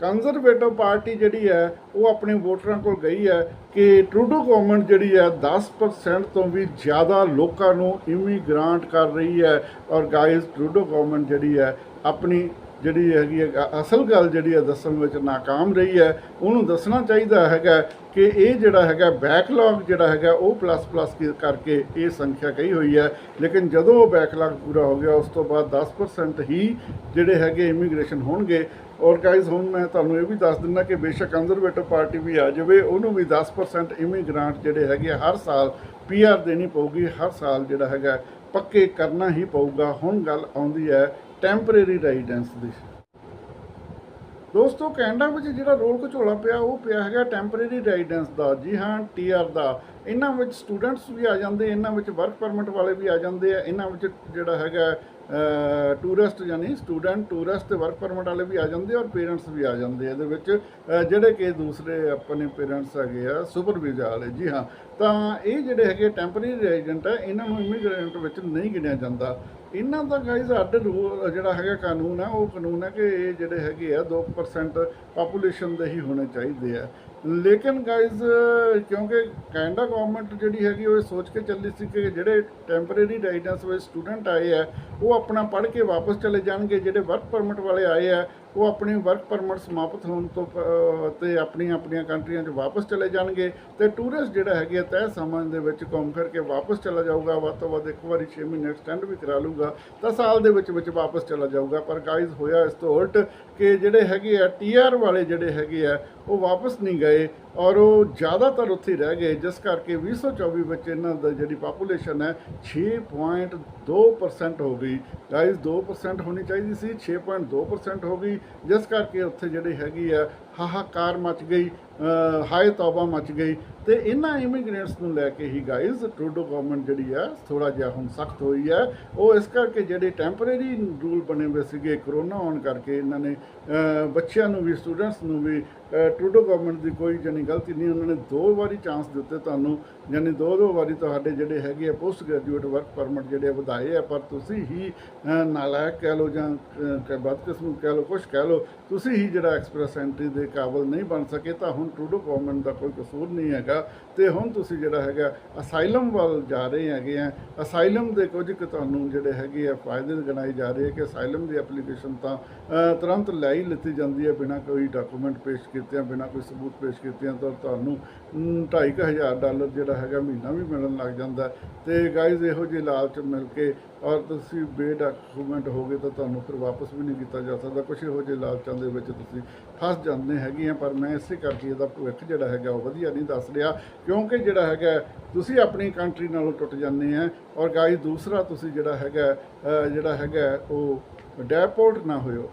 ਕੰਜ਼ਰਵੇਟਿਵ ਪਾਰਟੀ ਜਿਹੜੀ ਹੈ, ਉਹ ਆਪਣੇ ਵੋਟਰਾਂ ਕੋਲ ਗਈ ਹੈ ਕਿ ਟਰੂਡੋ ਗਵਰਨਮੈਂਟ ਜਿਹੜੀ ਹੈ 10% ਤੋਂ ਵੀ ਜ਼ਿਆਦਾ ਲੋਕਾਂ ਨੂੰ ਇਮੀਗ੍ਰਾਂਟ ਕਰ ਰਹੀ ਹੈ ਔਰ ਗਾਈਜ਼ ਟਰੂਡੋ ਗਵਰਨਮੈਂਟ ਜਿਹੜੀ ਹੈ, ਆਪਣੀ ਜਿਹੜੀ ਹੈਗੀ ਹੈ ਅ- ਅਸਲ ਗੱਲ ਜਿਹੜੀ ਹੈ ਦੱਸਣ ਵਿੱਚ ਨਾਕਾਮ ਰਹੀ ਹੈ। ਉਹਨੂੰ ਦੱਸਣਾ ਚਾਹੀਦਾ ਹੈਗਾ ਕਿ ਇਹ ਜਿਹੜਾ ਹੈਗਾ ਬੈਕਲੌਗ ਜਿਹੜਾ ਹੈਗਾ, ਉਹ ਪਲੱਸ ਪਲੱਸ ਕਰਕੇ ਇਹ ਸੰਖਿਆ ਕਹੀ ਹੋਈ ਹੈ। ਲੇਕਿਨ ਜਦੋਂ ਉਹ ਬੈਕਲੌਗ ਪੂਰਾ ਹੋ ਗਿਆ, ਉਸ ਤੋਂ ਬਾਅਦ 10% ਹੀ ਜਿਹੜੇ ਹੈਗੇ ਇਮੀਗ੍ਰੇਸ਼ਨ ਹੋਣਗੇ ਔਰ ਗਾਇਜ਼ ਹੁਣ ਮੈਂ ਤੁਹਾਨੂੰ ਇਹ ਵੀ ਦੱਸ ਦਿੰਦਾ ਕਿ ਬੇਸ਼ੱਕ ਕੰਜ਼ਰਵੇਟਿਵ ਪਾਰਟੀ ਵੀ ਆ ਜਾਵੇ ਉਹਨੂੰ ਵੀ 10% ਇਮੀਗ੍ਰਾਂਟ ਜਿਹੜੇ ਹੈਗੇ ਆ, ਹਰ ਸਾਲ ਪੀਆਰ ਦੇਣੀ ਪਊਗੀ ਹਰ ਸਾਲ ਜਿਹੜਾ ਹੈਗਾ ਪੱਕੇ ਕਰਨਾ ਹੀ ਪਊਗਾ। ਹੁਣ ਗੱਲ ਆਉਂਦੀ ਹੈ ਟੈਂਪਰੇਰੀ ਰੈਜ਼ੀਡੈਂਸ ਦੀ। ਦੋਸਤੋ ਕੈਨੇਡਾ ਵਿੱਚ ਜਿਹੜਾ ਰੋਲ ਘਚੋਲਾ ਪਿਆ ਉਹ ਪਿਆ ਹੈਗਾ ਟੈਂਪਰੇਰੀ ਰੈਜ਼ੀਡੈਂਸ ਦਾ। ਜੀ ਹਾਂ ਟੀਆਰ ਦਾ। ਇਹਨਾਂ ਵਿੱਚ ਸਟੂਡੈਂਟਸ ਵੀ ਆ ਜਾਂਦੇ ਇਹਨਾਂ ਵਿੱਚ ਵਰਕ ਪਰਮਿਟ ਵਾਲੇ ਵੀ ਆ ਜਾਂਦੇ ਆ ਇਹਨਾਂ ਵਿੱਚ ਜਿਹੜਾ ਹੈਗਾ ਟੂਰਿਸਟ ਯਾਨੀ ਸਟੂਡੈਂਟ ਟੂਰਿਸਟ ਵਰਕ ਪਰਮਿਟ ਵਾਲੇ ਵੀ ਆ ਜਾਂਦੇ ਔਰ ਪੇਰੈਂਟਸ ਵੀ ਆ ਜਾਂਦੇ ਇਹਦੇ ਵਿੱਚ ਜਿਹੜੇ ਕਿ ਦੂਸਰੇ ਆਪਣੇ ਪੇਰੈਂਟਸ ਹੈਗੇ ਆ, ਸੁਪਰ ਵੀਜ਼ਾ ਵਾਲੇ, ਜੀ ਹਾਂ। ਤਾਂ ਇਹ ਜਿਹੜੇ ਹੈਗੇ ਟੈਂਪਰੇਰੀ ਰੈਜ਼ੀਡੈਂਟ ਹੈ ਇਹਨਾਂ ਨੂੰ ਇਮੀਗ੍ਰੈਂਟ ਵਿੱਚ ਨਹੀਂ ਗਿਣਿਆ ਜਾਂਦਾ। ਇਹਨਾਂ ਦਾ ਗਾਈਜ਼ ਅੱਡ ਰੂਲ ਜਿਹੜਾ ਹੈਗਾ ਕਾਨੂੰਨ ਆ, ਉਹ ਕਾਨੂੰਨ ਹੈ ਕਿ ਇਹ ਜਿਹੜੇ ਹੈਗੇ ਆ 2% ਪਾਪੂਲੇਸ਼ਨ ਦੇ ਹੀ ਹੋਣੇ ਚਾਹੀਦੇ ਆ। ਲੇਕਿਨ ਗਾਈਜ਼ ਕਿਉਂਕਿ ਕੈਨੇਡਾ ਗਵਰਨਮੈਂਟ ਜਿਹੜੀ ਹੈਗੀ ਉਹ ਇਹ ਸੋਚ ਕੇ ਚੱਲੀ ਸੀ ਕਿ ਜਿਹੜੇ ਟੈਂਪਰੇਰੀ ਰੈਜ਼ੀਡੈਂਸ ਵਿੱਚ ਸਟੂਡੈਂਟ ਆਏ ਆ, ਉਹ ਆਪਣਾ ਪੜ੍ਹ ਕੇ ਵਾਪਸ ਚਲੇ ਜਾਣਗੇ, ਜਿਹੜੇ ਵਰਕ ਪਰਮਿਟ ਵਾਲੇ ਆਏ ਆ, ਉਹ ਆਪਣੀ ਵਰਕ ਪਰਮਿਟ ਸਮਾਪਤ ਹੋਣ ਤੋਂ ਪ- ਤੇ ਆਪਣੀਆਂ ਆਪਣੀਆਂ ਕੰਟਰੀਆਂ 'ਚ ਵਾਪਸ ਚਲੇ ਜਾਣਗੇ ਤੇ ਟੂਰਿਸਟ ਜਿਹੜਾ ਹੈਗੇ ਆ ਤੈਅ ਸਮਾਂ ਦੇ ਵਿੱਚ ਘੁੰਮ ਫਿਰ ਕੇ ਵਾਪਸ ਚਲਾ ਜਾਊਗਾ, ਵੱਧ ਤੋਂ ਵੱਧ ਇੱਕ ਵਾਰੀ 6 ਮਹੀਨੇ ਐਕਸਟੈਂਡ ਵੀ ਕਰਾ ਲੂਗਾ ਤਾਂ ਸਾਲ ਦੇ ਵਿੱਚ ਵਿੱਚ ਵਾਪਸ ਚਲਾ ਜਾਊਗਾ। ਪਰ ਗਾਈਜ਼ ਹੋਇਆ ਇਸ ਤੋਂ ਉਲਟ ਕਿ ਜਿਹੜੇ ਹੈਗੇ ਆ ਟੀਆਰ ਵਾਲੇ ਜਿਹੜੇ ਹੈਗੇ ਆ ਉਹ ਵਾਪਸ ਨਹੀਂ ਗਏ ਔਰ ਉਹ ਜ਼ਿਆਦਾਤਰ ਉੱਥੇ ਰਹਿ ਗਏ, ਜਿਸ ਕਰਕੇ 2024 ਵਿੱਚ ਇਹਨਾਂ ਦਾ ਜਿਹੜੀ ਪਾਪੂਲੇਸ਼ਨ ਹੈ 6.2% ਹੋ ਗਈ। ਗਾਈਜ਼ 2% ਹੋਣੀ ਚਾਹੀਦੀ ਸੀ 6.2% ਹੋ ਗਈ, ਜਿਸ ਕਰਕੇ ਉੱਥੇ ਜਿਹੜੀ ਹੈਗੀ ਆ ਹਾਹਾਕਾਰ ਮਚ ਗਈ ਹਾਏ ਤੌਬਾ ਮਚ ਗਈ। ਤੇ ਇਹਨਾਂ ਇਮੀਗ੍ਰੈਂਟਸ ਨੂੰ ਲੈ ਕੇ ਹੀ ਗਾਈਜ਼ ਟਰੂਡੋ ਗਵਰਨਮੈਂਟ ਜਿਹੜੀ ਆ ਥੋੜਾ ਜਿਹਾ ਹੁਣ ਸਖਤ ਹੋਈ ਹੈ ਉਹ ਇਸ ਕਰਕੇ ਜਿਹੜੇ ਟੈਂਪਰੇਰੀ ਰੂਲ ਬਣੇ ਹੋਏ ਸੀਗੇ ਕਰੋਨਾ ਆਉਣ ਕਰਕੇ ਇਹਨਾਂ ਨੇ ਬੱਚਿਆਂ ਨੂੰ ਵੀ ਸਟੂਡੈਂਟਸ ਨੂੰ ਵੀ ਅ, ਟਰੂਡੋ ਗਵਰਨਮੈਂਟ ਦੀ ਕੋਈ ਜਾਨੀ ਗਲਤੀ ਨਹੀਂ ਉਹਨਾਂ ਨੇ ਦੋ ਵਾਰੀ ਚਾਂਸ ਦਿੱਤੇ ਤੁਹਾਨੂੰ ਯਾਨੀ ਦੋ ਦੋ ਵਾਰੀ ਤੁਹਾਡੇ ਜਿਹੜੇ ਹੈਗੇ ਆ ਪੋਸਟ ਗ੍ਰੈਜੂਏਟ ਵਰਕ ਪਰਮਿਟ ਜਿਹੜੇ ਵਧਾਏ ਆ ਪਰ ਤੁਸੀਂ ਹੀ ਨਾਲਾਇਕ ਕਹਿ ਲਓ ਜਾਂ ਅ, ਕਿ ਬਦਕਿਸਮਤ ਕਹਿ ਲਓ ਕੁਛ ਕਹਿ ਲਓ ਤੁਸੀਂ ਹੀ ਜਿਹੜਾ ਐਕਸਪ੍ਰੈਸ ਐਂਟਰੀ ਦੇ ਕਾਬਲ ਨਹੀਂ ਬਣ ਸਕੇ, ਤਾਂ ਹੁਣ ਟਰੂਡੋ ਗਵਰਨਮੈਂਟ ਦਾ ਕੋਈ ਕਸੂਰ ਨਹੀਂ ਹੈਗਾ। ਤੇ ਹੁਣ ਤੁਸੀਂ ਜਿਹੜਾ ਹੈਗਾ, ਅਸਾਈਲਮ ਵੱਲ ਜਾ ਰਹੇ ਹੈਗੇ ਆ। ਅਸਾਈਲਮ ਦੇ ਕੁਝ ਕੁ ਤੁਹਾਨੂੰ ਜਿਹੜੇ ਹੈਗੇ ਆ ਫਾਇਦੇ ਗਣਾਏ ਜਾ ਰਹੇ ਆ ਕਿ ਅਸਾਈਲਮ ਦੀ ਐਪਲੀਕੇਸ਼ਨ ਤਾਂ ਤੁਰੰਤ ਲੈ ਹੀ ਲਿੱਤੀ ਜਾਂਦੀ ਹੈ ਬਿਨਾਂ ਕੋਈ ਡਾਕੂਮੈਂਟ ਪੇਸ਼ ਕੀਤੇ ਬਿਨਾਂ ਕੋਈ ਸਬੂਤ ਪੇਸ਼ ਕੀਤੇ ਤਾਂ ਤੁਹਾਨੂੰ 2500 ਡਾਲਰ ਜਿਹੜਾ ਹੈਗਾ ਮਹੀਨਾ ਵੀ ਮਿਲਣ ਲੱਗ ਜਾਂਦਾ। ਤੇ ਗਾਈਜ਼ ਇਹੋ ਜਿਹੇ ਲਾਲਚ ਮਿਲ ਕੇ ਔਰ ਤੁਸੀਂ ਬੇਡਾਕੂਮੈਂਟ ਹੋਗੇ ਤਾਂ ਤੁਹਾਨੂੰ ਫਿਰ ਵਾਪਸ ਵੀ ਨਹੀਂ ਕੀਤਾ ਜਾ ਸਕਦਾ। ਕੁਝ ਇਹੋ ਜਿਹੇ ਲਾਲਚਾਂ ਦੇ ਵਿੱਚ ਤੁਸੀਂ ਫਸ ਜਾਂਦੇ ਹੈਗੇ ਆ, ਪਰ ਮੈਂ ਇਸੇ ਕਰਕੇ ਇਹਦਾ ਭਵਿੱਖ ਜਿਹੜਾ ਹੈਗਾ ਉਹ ਵਧੀਆ ਨਹੀਂ ਦੱਸ ਰਿਹਾ, ਕਿਉਂਕਿ ਜਿਹੜਾ ਹੈਗਾ ਤੁਸੀਂ ਆਪਣੀ ਕੰਟਰੀ ਨਾਲੋਂ ਟੁੱਟ ਜਾਂਦੇ ਆ। ਔਰ ਗਾਈ ਦੂਸਰਾ ਤੁਸੀਂ ਜਿਹੜਾ ਹੈਗਾ ਜਿਹੜਾ ਹੈਗਾ ਉਹ ਡੈਪੋਰਟ ਨਾ ਹੋਇਓ।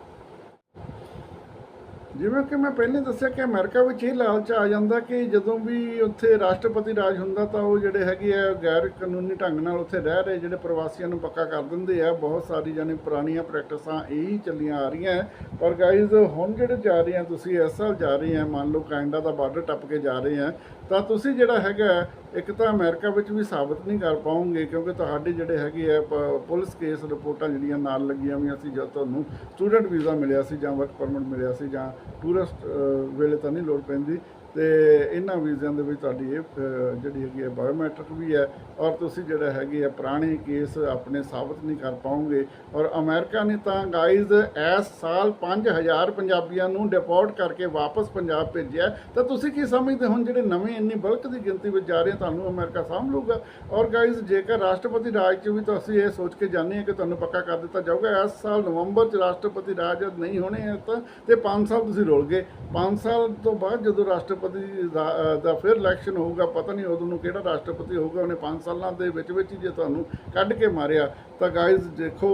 ਜਿਵੇਂ ਕਿ ਮੈਂ ਪਹਿਲੇ ਦੱਸਿਆ ਕਿ ਅਮਰੀਕਾ ਵਿੱਚ ਇਹ ਲਾਲਚ ਆ ਜਾਂਦਾ ਕਿ ਜਦੋਂ ਵੀ ਉੱਥੇ ਰਾਸ਼ਟਰਪਤੀ ਰਾਜ ਹੁੰਦਾ ਤਾਂ ਉਹ ਜਿਹੜੇ ਹੈਗੇ ਆ, ਗੈਰ ਕਾਨੂੰਨੀ ਢੰਗ ਨਾਲ ਉੱਥੇ ਰਹਿ ਰਹੇ, ਜਿਹੜੇ ਪ੍ਰਵਾਸੀਆਂ ਨੂੰ ਪੱਕਾ ਕਰ ਦਿੰਦੇ ਆ, ਬਹੁਤ ਸਾਰੀ ਜਾਨੀ ਪੁਰਾਣੀਆਂ ਪ੍ਰੈਕਟਿਸਾਂ ਇਹੀ ਚੱਲੀਆਂ ਆ ਰਹੀਆਂ ਪਰ ਗਾਈਜ਼ ਹੁਣ ਜਿਹੜੇ ਜਾ ਰਹੇ ਆ, ਤੁਸੀਂ ਇਸ ਸਾਲ ਜਾ ਰਹੇ ਆ, ਮੰਨ ਲਓ ਕੈਨੇਡਾ ਦਾ ਬਾਰਡਰ ਟੱਪ ਕੇ ਜਾ ਰਹੇ ਆ ਤਾਂ ਤੁਸੀਂ ਜਿਹੜਾ ਹੈਗਾ, ਇੱਕ ਤਾਂ ਅਮਰੀਕਾ ਵਿੱਚ ਵੀ ਸਾਬਤ ਨਹੀਂ ਕਰ ਪਾਉਂਗੇ, ਕਿਉਂਕਿ ਤੁਹਾਡੇ ਜਿਹੜੇ ਹੈਗੇ ਆ, ਪ- ਪੁਲਿਸ ਕੇਸ ਰਿਪੋਰਟਾਂ ਜਿਹੜੀਆਂ ਨਾਲ ਲੱਗੀਆਂ ਹੋਈਆਂ ਸੀ ਜਦ ਤੁਹਾਨੂੰ ਸਟੂਡੈਂਟ ਵੀਜ਼ਾ ਮਿਲਿਆ ਸੀ, ਜਾਂ ਵਰਕ ਪਰਮਿਟ ਮਿਲਿਆ ਸੀ, ਜਾਂ ਟੂਰਿਸਟ ਵੇਲੇ ਤਾਂ ਨਹੀਂ ਲੋੜ ਪੈਂਦੀ ਤੇ ਇਹਨਾਂ ਵੀਜ਼ਿਆਂ ਦੇ ਵਿੱਚ ਤੁਹਾਡੀ ਇਹ ਜਿਹੜੀ ਹੈਗੀ ਹੈ ਬਾਇਓਮੈਟ੍ਰਿਕ ਵੀ ਹੈ ਔਰ ਤੁਸੀਂ ਜਿਹੜਾ ਹੈਗੇ ਆ ਪੁਰਾਣੇ ਕੇਸ ਆਪਣੇ ਸਾਬਤ ਨਹੀਂ ਕਰ ਪਾਉਂਗੇ ਔਰ ਅਮਰੀਕਾ ਨੇ ਤਾਂ ਗਾਈਜ਼ ਇਸ ਸਾਲ 5000 ਪੰਜਾਬੀਆਂ ਨੂੰ ਡਿਪੋਰਟ ਕਰਕੇ ਵਾਪਸ ਪੰਜਾਬ ਭੇਜਿਆ। ਤਾਂ ਤੁਸੀਂ ਕੀ ਸਮਝਦੇ ਹੁਣ ਜਿਹੜੇ ਨਵੇਂ ਇੰਨੀ ਬਲਕ ਦੀ ਗਿਣਤੀ ਵਿੱਚ ਜਾ ਰਹੇ ਤੁਹਾਨੂੰ ਅਮਰੀਕਾ ਸਾਂਭ ਲੂਗਾ ਔਰ ਗਾਈਜ਼ ਜੇਕਰ ਰਾਸ਼ਟਰਪਤੀ ਰਾਜ 'ਚ ਵੀ ਤੁਸੀਂ ਇਹ ਸੋਚ ਕੇ ਜਾਂਦੇ ਆ ਕਿ ਤੁਹਾਨੂੰ ਪੱਕਾ ਕਰ ਦਿੱਤਾ ਜਾਊਗਾ, ਇਸ ਸਾਲ ਨਵੰਬਰ 'ਚ ਰਾਸ਼ਟਰਪਤੀ ਰਾਜ ਨਹੀਂ ਹੋਣੇ ਆ ਤਾਂ, ਤੇ 5 ਸਾਲ ਤੁਸੀਂ ਰੁਲ ਗਏ। 5 ਸਾਲ ਤੋਂ ਬਾਅਦ ਜਦੋਂ ਰਾਸ਼ਟਰਪਤੀ ਦਾ ਦਾ ਫਿਰ ਇਲੈਕਸ਼ਨ ਹੋਊਗਾ, ਪਤਾ ਨਹੀਂ ਉਦੋਂ ਨੂੰ ਕਿਹੜਾ ਰਾਸ਼ਟਰਪਤੀ ਹੋਊਗਾ, ਉਹਨੇ 5 ਸਾਲਾਂ ਦੇ ਵਿੱਚ ਵਿੱਚ ਹੀ ਜੇ ਤੁਹਾਨੂੰ ਕੱਢ ਕੇ ਮਾਰਿਆ, ਤਾਂ ਗਾਇਜ਼ ਦੇਖੋ,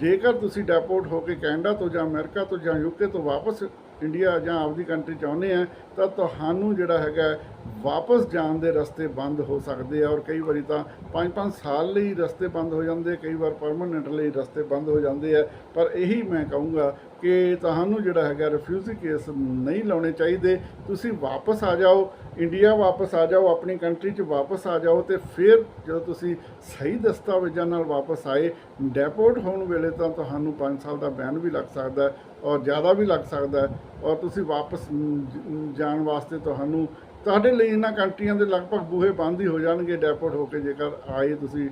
ਜੇਕਰ ਤੁਸੀਂ ਡੈਪੋਰਟ ਹੋ ਕੇ ਕੈਨੇਡਾ ਤੋਂ ਜਾਂ ਅਮਰੀਕਾ ਤੋਂ ਜਾਂ ਯੂਕੇ ਤੋਂ ਵਾਪਸ ਇੰਡੀਆ ਜਾਂ ਆਪਦੀ ਕੰਟਰੀ ਚਾਹੁੰਦੇ ਆ, ਤਾਂ ਤੁਹਾਨੂੰ ਜਿਹੜਾ ਹੈਗਾ ਵਾਪਸ ਜਾਣ ਦੇ ਰਸਤੇ ਬੰਦ ਹੋ ਸਕਦੇ ਆ, ਔਰ ਕਈ ਵਾਰੀ ਤਾਂ 5-5 ਸਾਲ ਲਈ ਰਸਤੇ ਬੰਦ ਹੋ ਜਾਂਦੇ ਕਈ ਵਾਰ ਪਰਮਨੈਂਟ ਲਈ ਰਸਤੇ ਬੰਦ ਹੋ ਜਾਂਦੇ ਆ, ਪਰ ਇਹੀ ਮੈਂ ਕਹੂੰਗਾ ਕਿ ਤੁਹਾਨੂੰ ਜਿਹੜਾ ਹੈਗਾ ਰਿਫਿਊਜੀ ਕੇਸ ਨਹੀਂ ਲਾਉਣੇ ਚਾਹੀਦੇ, ਤੁਸੀਂ ਵਾਪਸ ਆ ਜਾਓ, ਇੰਡੀਆ ਵਾਪਸ ਆ ਜਾਓ, ਆਪਣੀ ਕੰਟਰੀ 'ਚ ਵਾਪਸ ਆ ਜਾਓ ਤੇ ਫਿਰ ਜਦੋਂ ਤੁਸੀਂ ਸਹੀ ਦਸਤਾਵੇਜ਼ਾਂ ਨਾਲ ਵਾਪਸ ਆਏ ਡੈਪੋਰਟ ਹੋਣ ਵੇਲੇ ਤਾਂ ਤੁਹਾਨੂੰ 5 ਸਾਲ ਦਾ ਬੈਨ ਵੀ ਲੱਗ ਸਕਦਾ ਹੈ ਔਰ ਜ਼ਿਆਦਾ ਵੀ ਲੱਗ ਸਕਦਾ ਹੈ ਔਰ ਤੁਸੀਂ ਵਾਪਸ ਜਾਣ ਵਾਸਤੇ ਤੁਹਾਨੂੰ, ਤੁਹਾਡੇ ਲਈ ਇਹਨਾਂ ਕੰਟਰੀਆਂ ਦੇ ਲਗਭਗ ਬੂਹੇ ਬੰਦ ਹੀ ਹੋ ਜਾਣਗੇ ਡੈਪੋਰਟ ਹੋ ਕੇ ਜੇਕਰ ਆਏ ਤੁਸੀਂ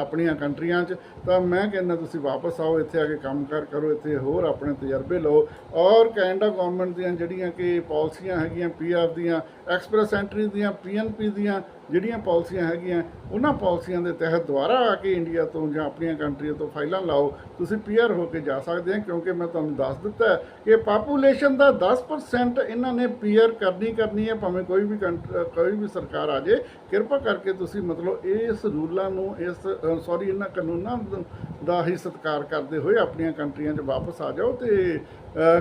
ਆਪਣੀਆਂ ਕੰਟਰੀਆਂ 'ਚ, ਤਾਂ ਮੈਂ ਕਹਿੰਦਾ ਤੁਸੀਂ ਵਾਪਸ ਆਓ, ਇੱਥੇ ਆ ਕੇ ਕੰਮਕਾਰ ਕਰੋ ਇੱਥੇ ਹੋਰ ਆਪਣੇ ਤਜਰਬੇ ਲਓ। ਔਰ ਕੈਨੇਡਾ ਗਵਰਨਮੈਂਟ ਦੀਆਂ ਜਿਹੜੀਆਂ ਕਿ ਪਾਲਿਸੀਆਂ ਹੈਗੀਆਂ ਪੀਆਰ ਦੀਆਂ ਐਕਸਪ੍ਰੈਸ ਐਂਟਰੀ ਦੀਆਂ ਪੀਐਨਪੀ ਦੀਆਂ ਜਿਹੜੀਆਂ ਪਾਲਿਸੀਆਂ ਹੈਗੀਆਂ, ਉਹਨਾਂ ਪਾਲਿਸੀਆਂ ਦੇ ਤਹਿਤ ਦੁਬਾਰਾ ਆ ਕੇ ਇੰਡੀਆ ਤੋਂ ਜਾਂ ਆਪਣੀਆਂ ਕੰਟਰੀਆਂ ਤੋਂ ਫਾਈਲਾਂ ਲਾਓ। ਤੁਸੀਂ ਪੀਆਰ ਹੋ ਕੇ ਜਾ ਸਕਦੇ ਆ ਕਿਉਂਕਿ ਮੈਂ ਤੁਹਾਨੂੰ ਦੱਸ ਦਿੱਤਾ ਕਿ ਪਾਪੂਲੇਸ਼ਨ ਦਾ 10% ਇਹਨਾਂ ਨੇ ਪੀਆਰ ਕਰਨੀ ਕਰਨੀ ਹੈ, ਭਾਵੇਂ ਕੋਈ ਵੀ ਕੰਟ- ਕੋਈ ਵੀ ਸਰਕਾਰ ਆ ਜੇ, ਕਿਰਪਾ ਕਰਕੇ ਤੁਸੀਂ ਮਤਲਬ ਇਸ ਰੂਲਾਂ ਨੂੰ ਇਸ ਸੌਰੀ ਇਹਨਾਂ ਕਾਨੂੰਨਾਂ ਦਾ ਹੀ ਸਤਿਕਾਰ ਕਰਦੇ ਹੋਏ ਆਪਣੀਆਂ ਕੰਟਰੀਆਂ 'ਚ ਵਾਪਸ ਆ ਜਾਓ ਤੇ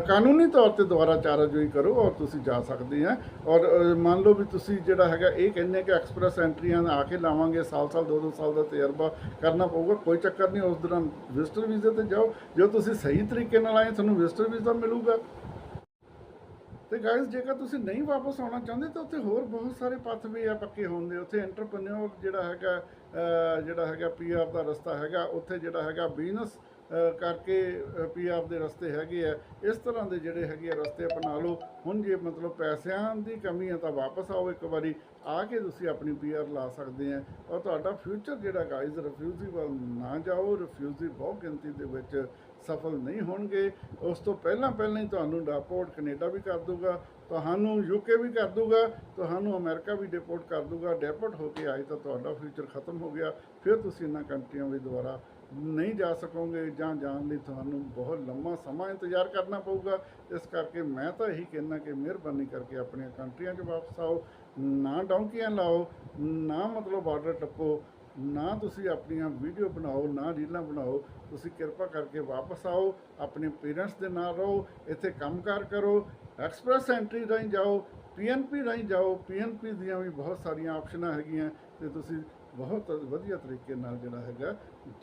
ਕਾਨੂੰਨੀ ਤੌਰ ਤੇ ਦੁਬਾਰਾ ਚਾਰਾਜੋਈ ਕਰੋ ਔਰ ਤੁਸੀਂ ਜਾ ਸਕਦੇ ਆ। ਔਰ ਮੰਨ ਲਓ ਵੀ ਤੁਸੀਂ ਜਿਹੜਾ ਹੈਗਾ, ਇਹ ਕਹਿੰਦੇ ਕਿ ਐਕਸਪ੍ਰੈਸ ਐਂਟਰੀਆਂ ਆ ਕੇ ਲਾਵਾਂਗੇ ਸਾਲ ਸਾਲ ਦੋ ਦੋ ਸਾਲ ਦਾ ਤਜਰਬਾ ਕਰਨਾ ਪਊਗਾ, ਕੋਈ ਚੱਕਰ ਨਹੀਂ, ਉਸ ਦੌਰਾਨ ਵਿਜ਼ਟਰ ਵੀਜ਼ੇ ਤੇ ਜਾਓ। ਜੋ ਤੁਸੀਂ ਸਹੀ ਤਰੀਕੇ ਨਾਲ ਆਏ, ਤੁਹਾਨੂੰ ਵਿਜ਼ਟਰ ਵੀਜ਼ਾ ਮਿਲੂਗਾ। ਤੇ ਗਾਇਸ ਜੇਕਰ ਤੁਸੀਂ ਨਹੀਂ ਵਾਪਸ ਆਉਣਾ ਚਾਹੁੰਦੇ, ਤਾਂ ਉੱਥੇ ਹੋਰ ਬਹੁਤ ਸਾਰੇ ਪਾਥਵੇ ਆ ਪੱਕੇ ਹੋਣ ਦੇ। ਉੱਥੇ ਐਂਟਰਪ੍ਰੈਨਿਓਰ ਜਿਹੜਾ ਹੈਗਾ ਜਿਹੜਾ ਹੈਗਾ ਪੀਆਰ ਦਾ ਰਸਤਾ ਹੈਗਾ, ਉੱਥੇ ਜਿਹੜਾ ਹੈਗਾ ਬਿਜ਼ਨਸ ਕਰਕੇ ਪੀਆਰ ਦੇ ਰਸਤੇ ਹੈਗੇ ਆ। ਇਸ ਤਰ੍ਹਾਂ ਦੇ ਜਿਹੜੇ ਹੈਗੇ ਆ ਰਸਤੇ ਅਪਣਾ ਲਓ। ਹੁਣ ਜੇ ਮਤਲਬ ਪੈਸਿਆਂ ਦੀ ਕਮੀ ਹੈ ਤਾਂ ਵਾਪਸ ਆਓ ਇੱਕ ਵਾਰੀ। ਆ ਕੇ ਤੁਸੀਂ ਆਪਣੀ ਪੀਆਰ ਲਾ ਸਕਦੇ ਆ। ਔਰ ਤੁਹਾਡਾ ਫਿਊਚਰ ਜਿਹੜਾ ਗਾਇਸ ਰਿਫਿਊਜੀ ਵੱਲ ਨਾ ਜਾਓ। ਰਿਫਿਊਜੀ ਬਹੁਤ ਗਿਣਤੀ ਦੇ ਵਿੱਚ ਸਫਲ ਨਹੀਂ ਹੋਣਗੇ, ਉਸ ਤੋਂ ਪਹਿਲਾਂ ਪਹਿਲਾਂ ਹੀ ਤੁਹਾਨੂੰ ਡਿਪੋਰਟ ਕੈਨੇਡਾ ਵੀ ਕਰ ਦੂਗਾ, ਤੁਹਾਨੂੰ ਯੂਕੇ ਵੀ ਕਰ ਦੂਗਾ, ਤੁਹਾਨੂੰ ਅਮਰੀਕਾ ਵੀ ਡਿਪੋਰਟ ਕਰ ਦੂਗਾ ਡਿਪੋਰਟ ਹੋ ਕੇ ਆਏ ਤਾਂ ਤੁਹਾਡਾ ਫਿਊਚਰ ਖਤਮ ਹੋ ਗਿਆ, ਫਿਰ ਤੁਸੀਂ ਇਹਨਾਂ ਕੰਟਰੀਆਂ ਵਿੱਚ ਦੁਬਾਰਾ ਨਹੀਂ ਜਾ ਸਕੋਗੇ ਜਾਂ ਜਾਣ ਲਈ ਤੁਹਾਨੂੰ ਬਹੁਤ ਲੰਮਾ ਸਮਾਂ ਇੰਤਜ਼ਾਰ ਕਰਨਾ ਪਊਗਾ। ਇਸ ਕਰਕੇ ਮੈਂ ਤਾਂ ਇਹੀ ਕਹਿਣਾ ਕਿ ਮਿਹਰਬਾਨੀ ਕਰਕੇ ਆਪਣੀਆਂ ਕੰਟਰੀਆਂ 'ਚ ਵਾਪਸ ਆਓ, ਨਾ ਡੌਂਕੀਆਂ ਲਾਓ, ਨਾ ਮਤਲਬ ਬਾਰਡਰ ਟੱਪੋ ਨਾ ਤੁਸੀਂ ਆਪਣੀਆਂ ਵੀਡੀਓ ਬਣਾਓ, ਨਾ ਰੀਲਾਂ ਬਣਾਓ, ਤੁਸੀਂ ਕਿਰਪਾ ਕਰਕੇ ਵਾਪਸ ਆਓ, ਆਪਣੇ ਪੇਰੈਂਟਸ ਦੇ ਨਾਲ ਰਹੋ, ਇੱਥੇ ਕੰਮਕਾਰ ਕਰੋ, ਐਕਸਪ੍ਰੈਸ ਐਂਟਰੀ ਰਾਹੀਂ ਜਾਓ ਪੀਐਨਪੀ ਰਾਹੀਂ ਜਾਓ ਪੀਐਨਪੀ ਦੀਆਂ ਵੀ ਬਹੁਤ ਸਾਰੀਆਂ ਆਪਸ਼ਨਾਂ ਹੈਗੀਆਂ ਤੇ ਤੁਸੀਂ ਬਹੁਤ ਵਧੀਆ ਤਰੀਕੇ ਨਾਲ ਜਿਹੜਾ ਹੈਗਾ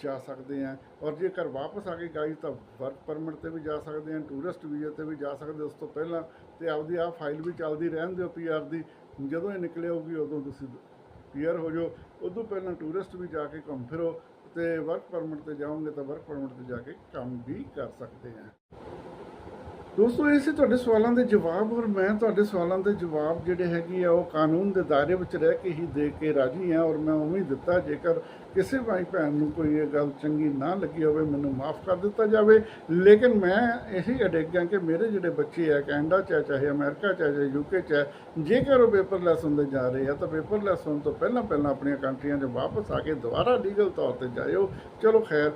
ਜਾ ਸਕਦੇ ਆ। ਔਰ ਜੇਕਰ ਵਾਪਸ ਆ ਕੇ ਗਾਈ ਤਾਂ ਵਰਕ ਪਰਮਿਟ ਤੇ ਵੀ ਜਾ ਸਕਦੇ ਆ, ਟੂਰਿਸਟ ਵੀਜ਼ੇ ਤੇ ਵੀ ਜਾ ਸਕਦੇ ਉਸ ਤੋਂ ਪਹਿਲਾਂ ਤੇ ਆਪਦੀ ਆ ਫਾਈਲ ਵੀ ਚੱਲਦੀ ਰਹਿਣ ਦਿਓ ਪੀਆਰ ਦੀ। ਜਦੋਂ ਇਹ ਨਿਕਲੇ ਹੋਊਗੀ, ਉਦੋਂ ਤੁਸੀਂ ਪੀਆਰ ਹੋ ਜਾਓ। ਉਦੋਂ ਪਹਿਲਾਂ ਟੂਰਿਸਟ ਵੀ ਜਾ ਕੇ ਘੁੰਮ ਫਿਰੋ ਤੇ ਵਰਕ ਪਰਮਿਟ ਤੇ ਜਾਓਗੇ ਤਾਂ ਵਰਕ ਪਰਮਿਟ ਤੇ ਜਾ ਕੇ ਕੰਮ ਵੀ ਕਰ ਸਕਦੇ ਆ। ਦੋਸਤੋ, ਇਹ ਸੀ ਤੁਹਾਡੇ ਸਵਾਲਾਂ ਦੇ ਜਵਾਬ ਔਰ ਮੈਂ ਤੁਹਾਡੇ ਸਵਾਲਾਂ ਦੇ ਜਵਾਬ ਜਿਹੜੇ ਹੈਗੇ ਆ, ਉਹ ਕਾਨੂੰਨ ਦੇ ਦਾਇਰੇ ਵਿੱਚ ਰਹਿ ਕੇ ਹੀ ਦੇ ਕੇ ਰਾਜੀ ਆ ਔਰ ਮੈਂ ਉਵੇਂ ਹੀ ਦਿੱਤਾ ਜੇਕਰ ਕਿਸੇ ਭਾਈ ਭੈਣ ਨੂੰ ਕੋਈ ਇਹ ਗੱਲ ਚੰਗੀ ਨਾ ਲੱਗੀ ਹੋਵੇ ਮੈਨੂੰ ਮਾਫ ਕਰ ਦਿੱਤਾ ਜਾਵੇ। ਲੇਕਿਨ ਮੈਂ ਇਹੀ ਅਡਿੱਗ ਹਾਂ ਕਿ ਮੇਰੇ ਜਿਹੜੇ ਬੱਚੇ ਆ ਕੈਨੇਡਾ ਚ ਆ, ਚਾਹੇ ਅਮਰੀਕਾ ਚ ਆ, ਚਾਹੇ ਯੂਕੇ ਚ ਆ, ਜੇਕਰ ਉਹ ਪੇਪਰਲੈਸ ਹੁੰਦੇ ਜਾ ਰਹੇ ਆ ਤਾਂ ਪੇਪਰਲੈਸ ਹੋਣ ਤੋਂ ਪਹਿਲਾਂ ਪਹਿਲਾਂ ਆਪਣੀਆਂ ਕੰਟਰੀਆਂ 'ਚ ਵਾਪਸ ਆ ਕੇ ਦੁਬਾਰਾ ਲੀਗਲ ਤੌਰ ਤੇ ਜਾਇਓ। ਚਲੋ ਖੈਰ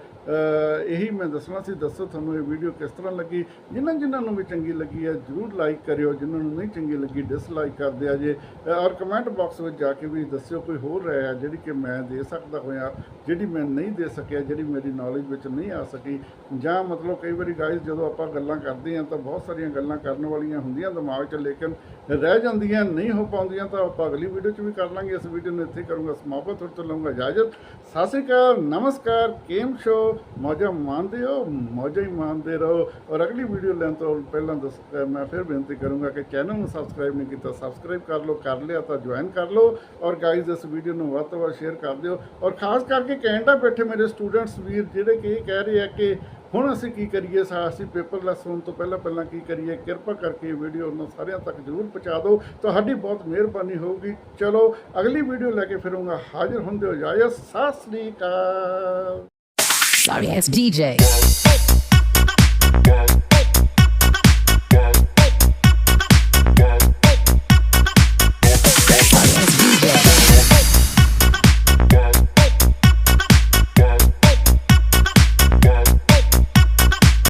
ਇਹੀ ਮੈਂ ਦੱਸਣਾ ਸੀ ਦੱਸੋ ਤੁਹਾਨੂੰ ਇਹ ਵੀਡੀਓ ਕਿਸ ਤਰ੍ਹਾਂ ਲੱਗੀ? ਜਿਨ੍ਹਾਂ ਜਿਨ੍ਹਾਂ ਨੂੰ ਵੀ ਚੰਗੀ ਲੱਗੀ ਹੈ ਜਰੂਰ ਲਾਈਕ ਕਰਿਓ ਜਿਨ੍ਹਾਂ ਨੂੰ ਨਹੀਂ ਚੰਗੀ ਲੱਗੀ ਡਿਸਲਾਈਕ ਕਰ ਦਿਆ ਜੇ। ਔਰ ਕਮੈਂਟ ਬਾਕਸ ਵਿੱਚ ਜਾ ਕੇ ਵੀ ਦੱਸਿਓ ਕੋਈ ਹੋਰ ਰਾਏ ਆ ਜਿਹੜੀ ਕਿ ਮੈਂ ਦੇ ਸਕਦਾ ਹੋਇਆ। ਜਿਹੜੀ ਮੈਂ ਨਹੀਂ ਦੇ ਸਕਿਆ, ਜਿਹੜੀ ਮੇਰੀ ਨੌਲੇਜ ਵਿੱਚ ਨਹੀਂ ਆ ਸਕੀ, ਜਾਂ ਮਤਲਬ ਕਈ ਵਾਰੀ ਗਾਇਸ ਜਦੋਂ ਆਪਾਂ ਗੱਲਾਂ ਕਰਦੇ ਹਾਂ ਤਾਂ ਬਹੁਤ ਸਾਰੀਆਂ ਗੱਲਾਂ ਕਰਨ ਵਾਲੀਆਂ ਹੁੰਦੀਆਂ ਦਿਮਾਗ 'ਚ, ਲੇਕਿਨ ਰਹਿ ਜਾਂਦੀਆਂ, ਨਹੀਂ ਹੋ ਪਾਉਂਦੀਆਂ ਤਾਂ ਆਪਾਂ ਅਗਲੀ ਵੀਡੀਓ 'ਚ ਵੀ ਕਰ ਲਾਂਗੇ। ਇਸ ਵੀਡੀਓ ਨੂੰ ਇੱਥੇ ਕਰੂੰਗਾ ਸਮਾਪਤ ਤੁਹਾਡੇ ਤੋਂ ਲਵਾਂਗਾ ਇਜਾਜ਼ਤ। ਸਤਿ ਸ਼੍ਰੀ ਅਕਾਲ, ਨਮਸਕਾਰ, ਕੇਮ ਸ਼ੋ ਮੌਜਾ ਮਾਣਦੇ ਹੋ ਮੌਜਾ ਹੀ ਮਾਣਦੇ ਰਹੋ। ਔਰ ਅਗਲੀ ਵੀਡੀਓ ਲੈਣ ਤੋਂ ਪਹਿਲਾਂ ਦੱਸ ਮੈਂ ਫਿਰ ਬੇਨਤੀ ਕਰੂੰਗਾ ਕਿ ਚੈਨਲ ਨੂੰ ਸਬਸਕ੍ਰਾਈਬ ਨਹੀਂ ਕੀਤਾ ਸਬਸਕ੍ਰਾਈਬ ਕਰ ਲਓ, ਕਰ ਲਿਆ ਤਾਂ ਜੁਆਇਨ ਕਰ ਲਓ। ਔਰ ਗਾਈਜ਼ ਇਸ ਵੀਡੀਓ ਨੂੰ ਵੱਧ ਤੋਂ ਵੱਧ ਸ਼ੇਅਰ ਕਰ ਦਿਓ। ਔਰ ਖਾਸ ਕਰਕੇ ਕੈਨੇਡਾ ਬੈਠੇ ਮੇਰੇ ਸਟੂਡੈਂਟਸ ਵੀਰ, ਜਿਹੜੇ ਕਿ ਇਹ ਕਹਿ ਰਹੇ ਆ ਕਿ ਹੁਣ ਅਸੀਂ ਕੀ ਕਰੀਏ ਸਾ ਅਸੀਂ ਪੇਪਰਲੈਸ ਹੋਣ ਤੋਂ ਪਹਿਲਾਂ ਪਹਿਲਾਂ ਕੀ ਕਰੀਏ, ਕਿਰਪਾ ਕਰਕੇ ਇਹ ਵੀਡੀਓ ਉਹਨਾਂ ਸਾਰਿਆਂ ਤੱਕ ਜ਼ਰੂਰ ਪਹੁੰਚਾ ਦਿਓ। ਤੁਹਾਡੀ ਬਹੁਤ ਮਿਹਰਬਾਨੀ ਹੋਊਗੀ। ਚਲੋ, ਅਗਲੀ ਵੀਡੀਓ ਲੈ ਕੇ ਫਿਰੂੰਗਾ ਹਾਜ਼ਰ ਹੁੰਦੇ ਹੋ। ਜਾਇਆ ਸਤਿ ਸ੍ਰੀ ਅਕਾਲ। Sorry ass DJ.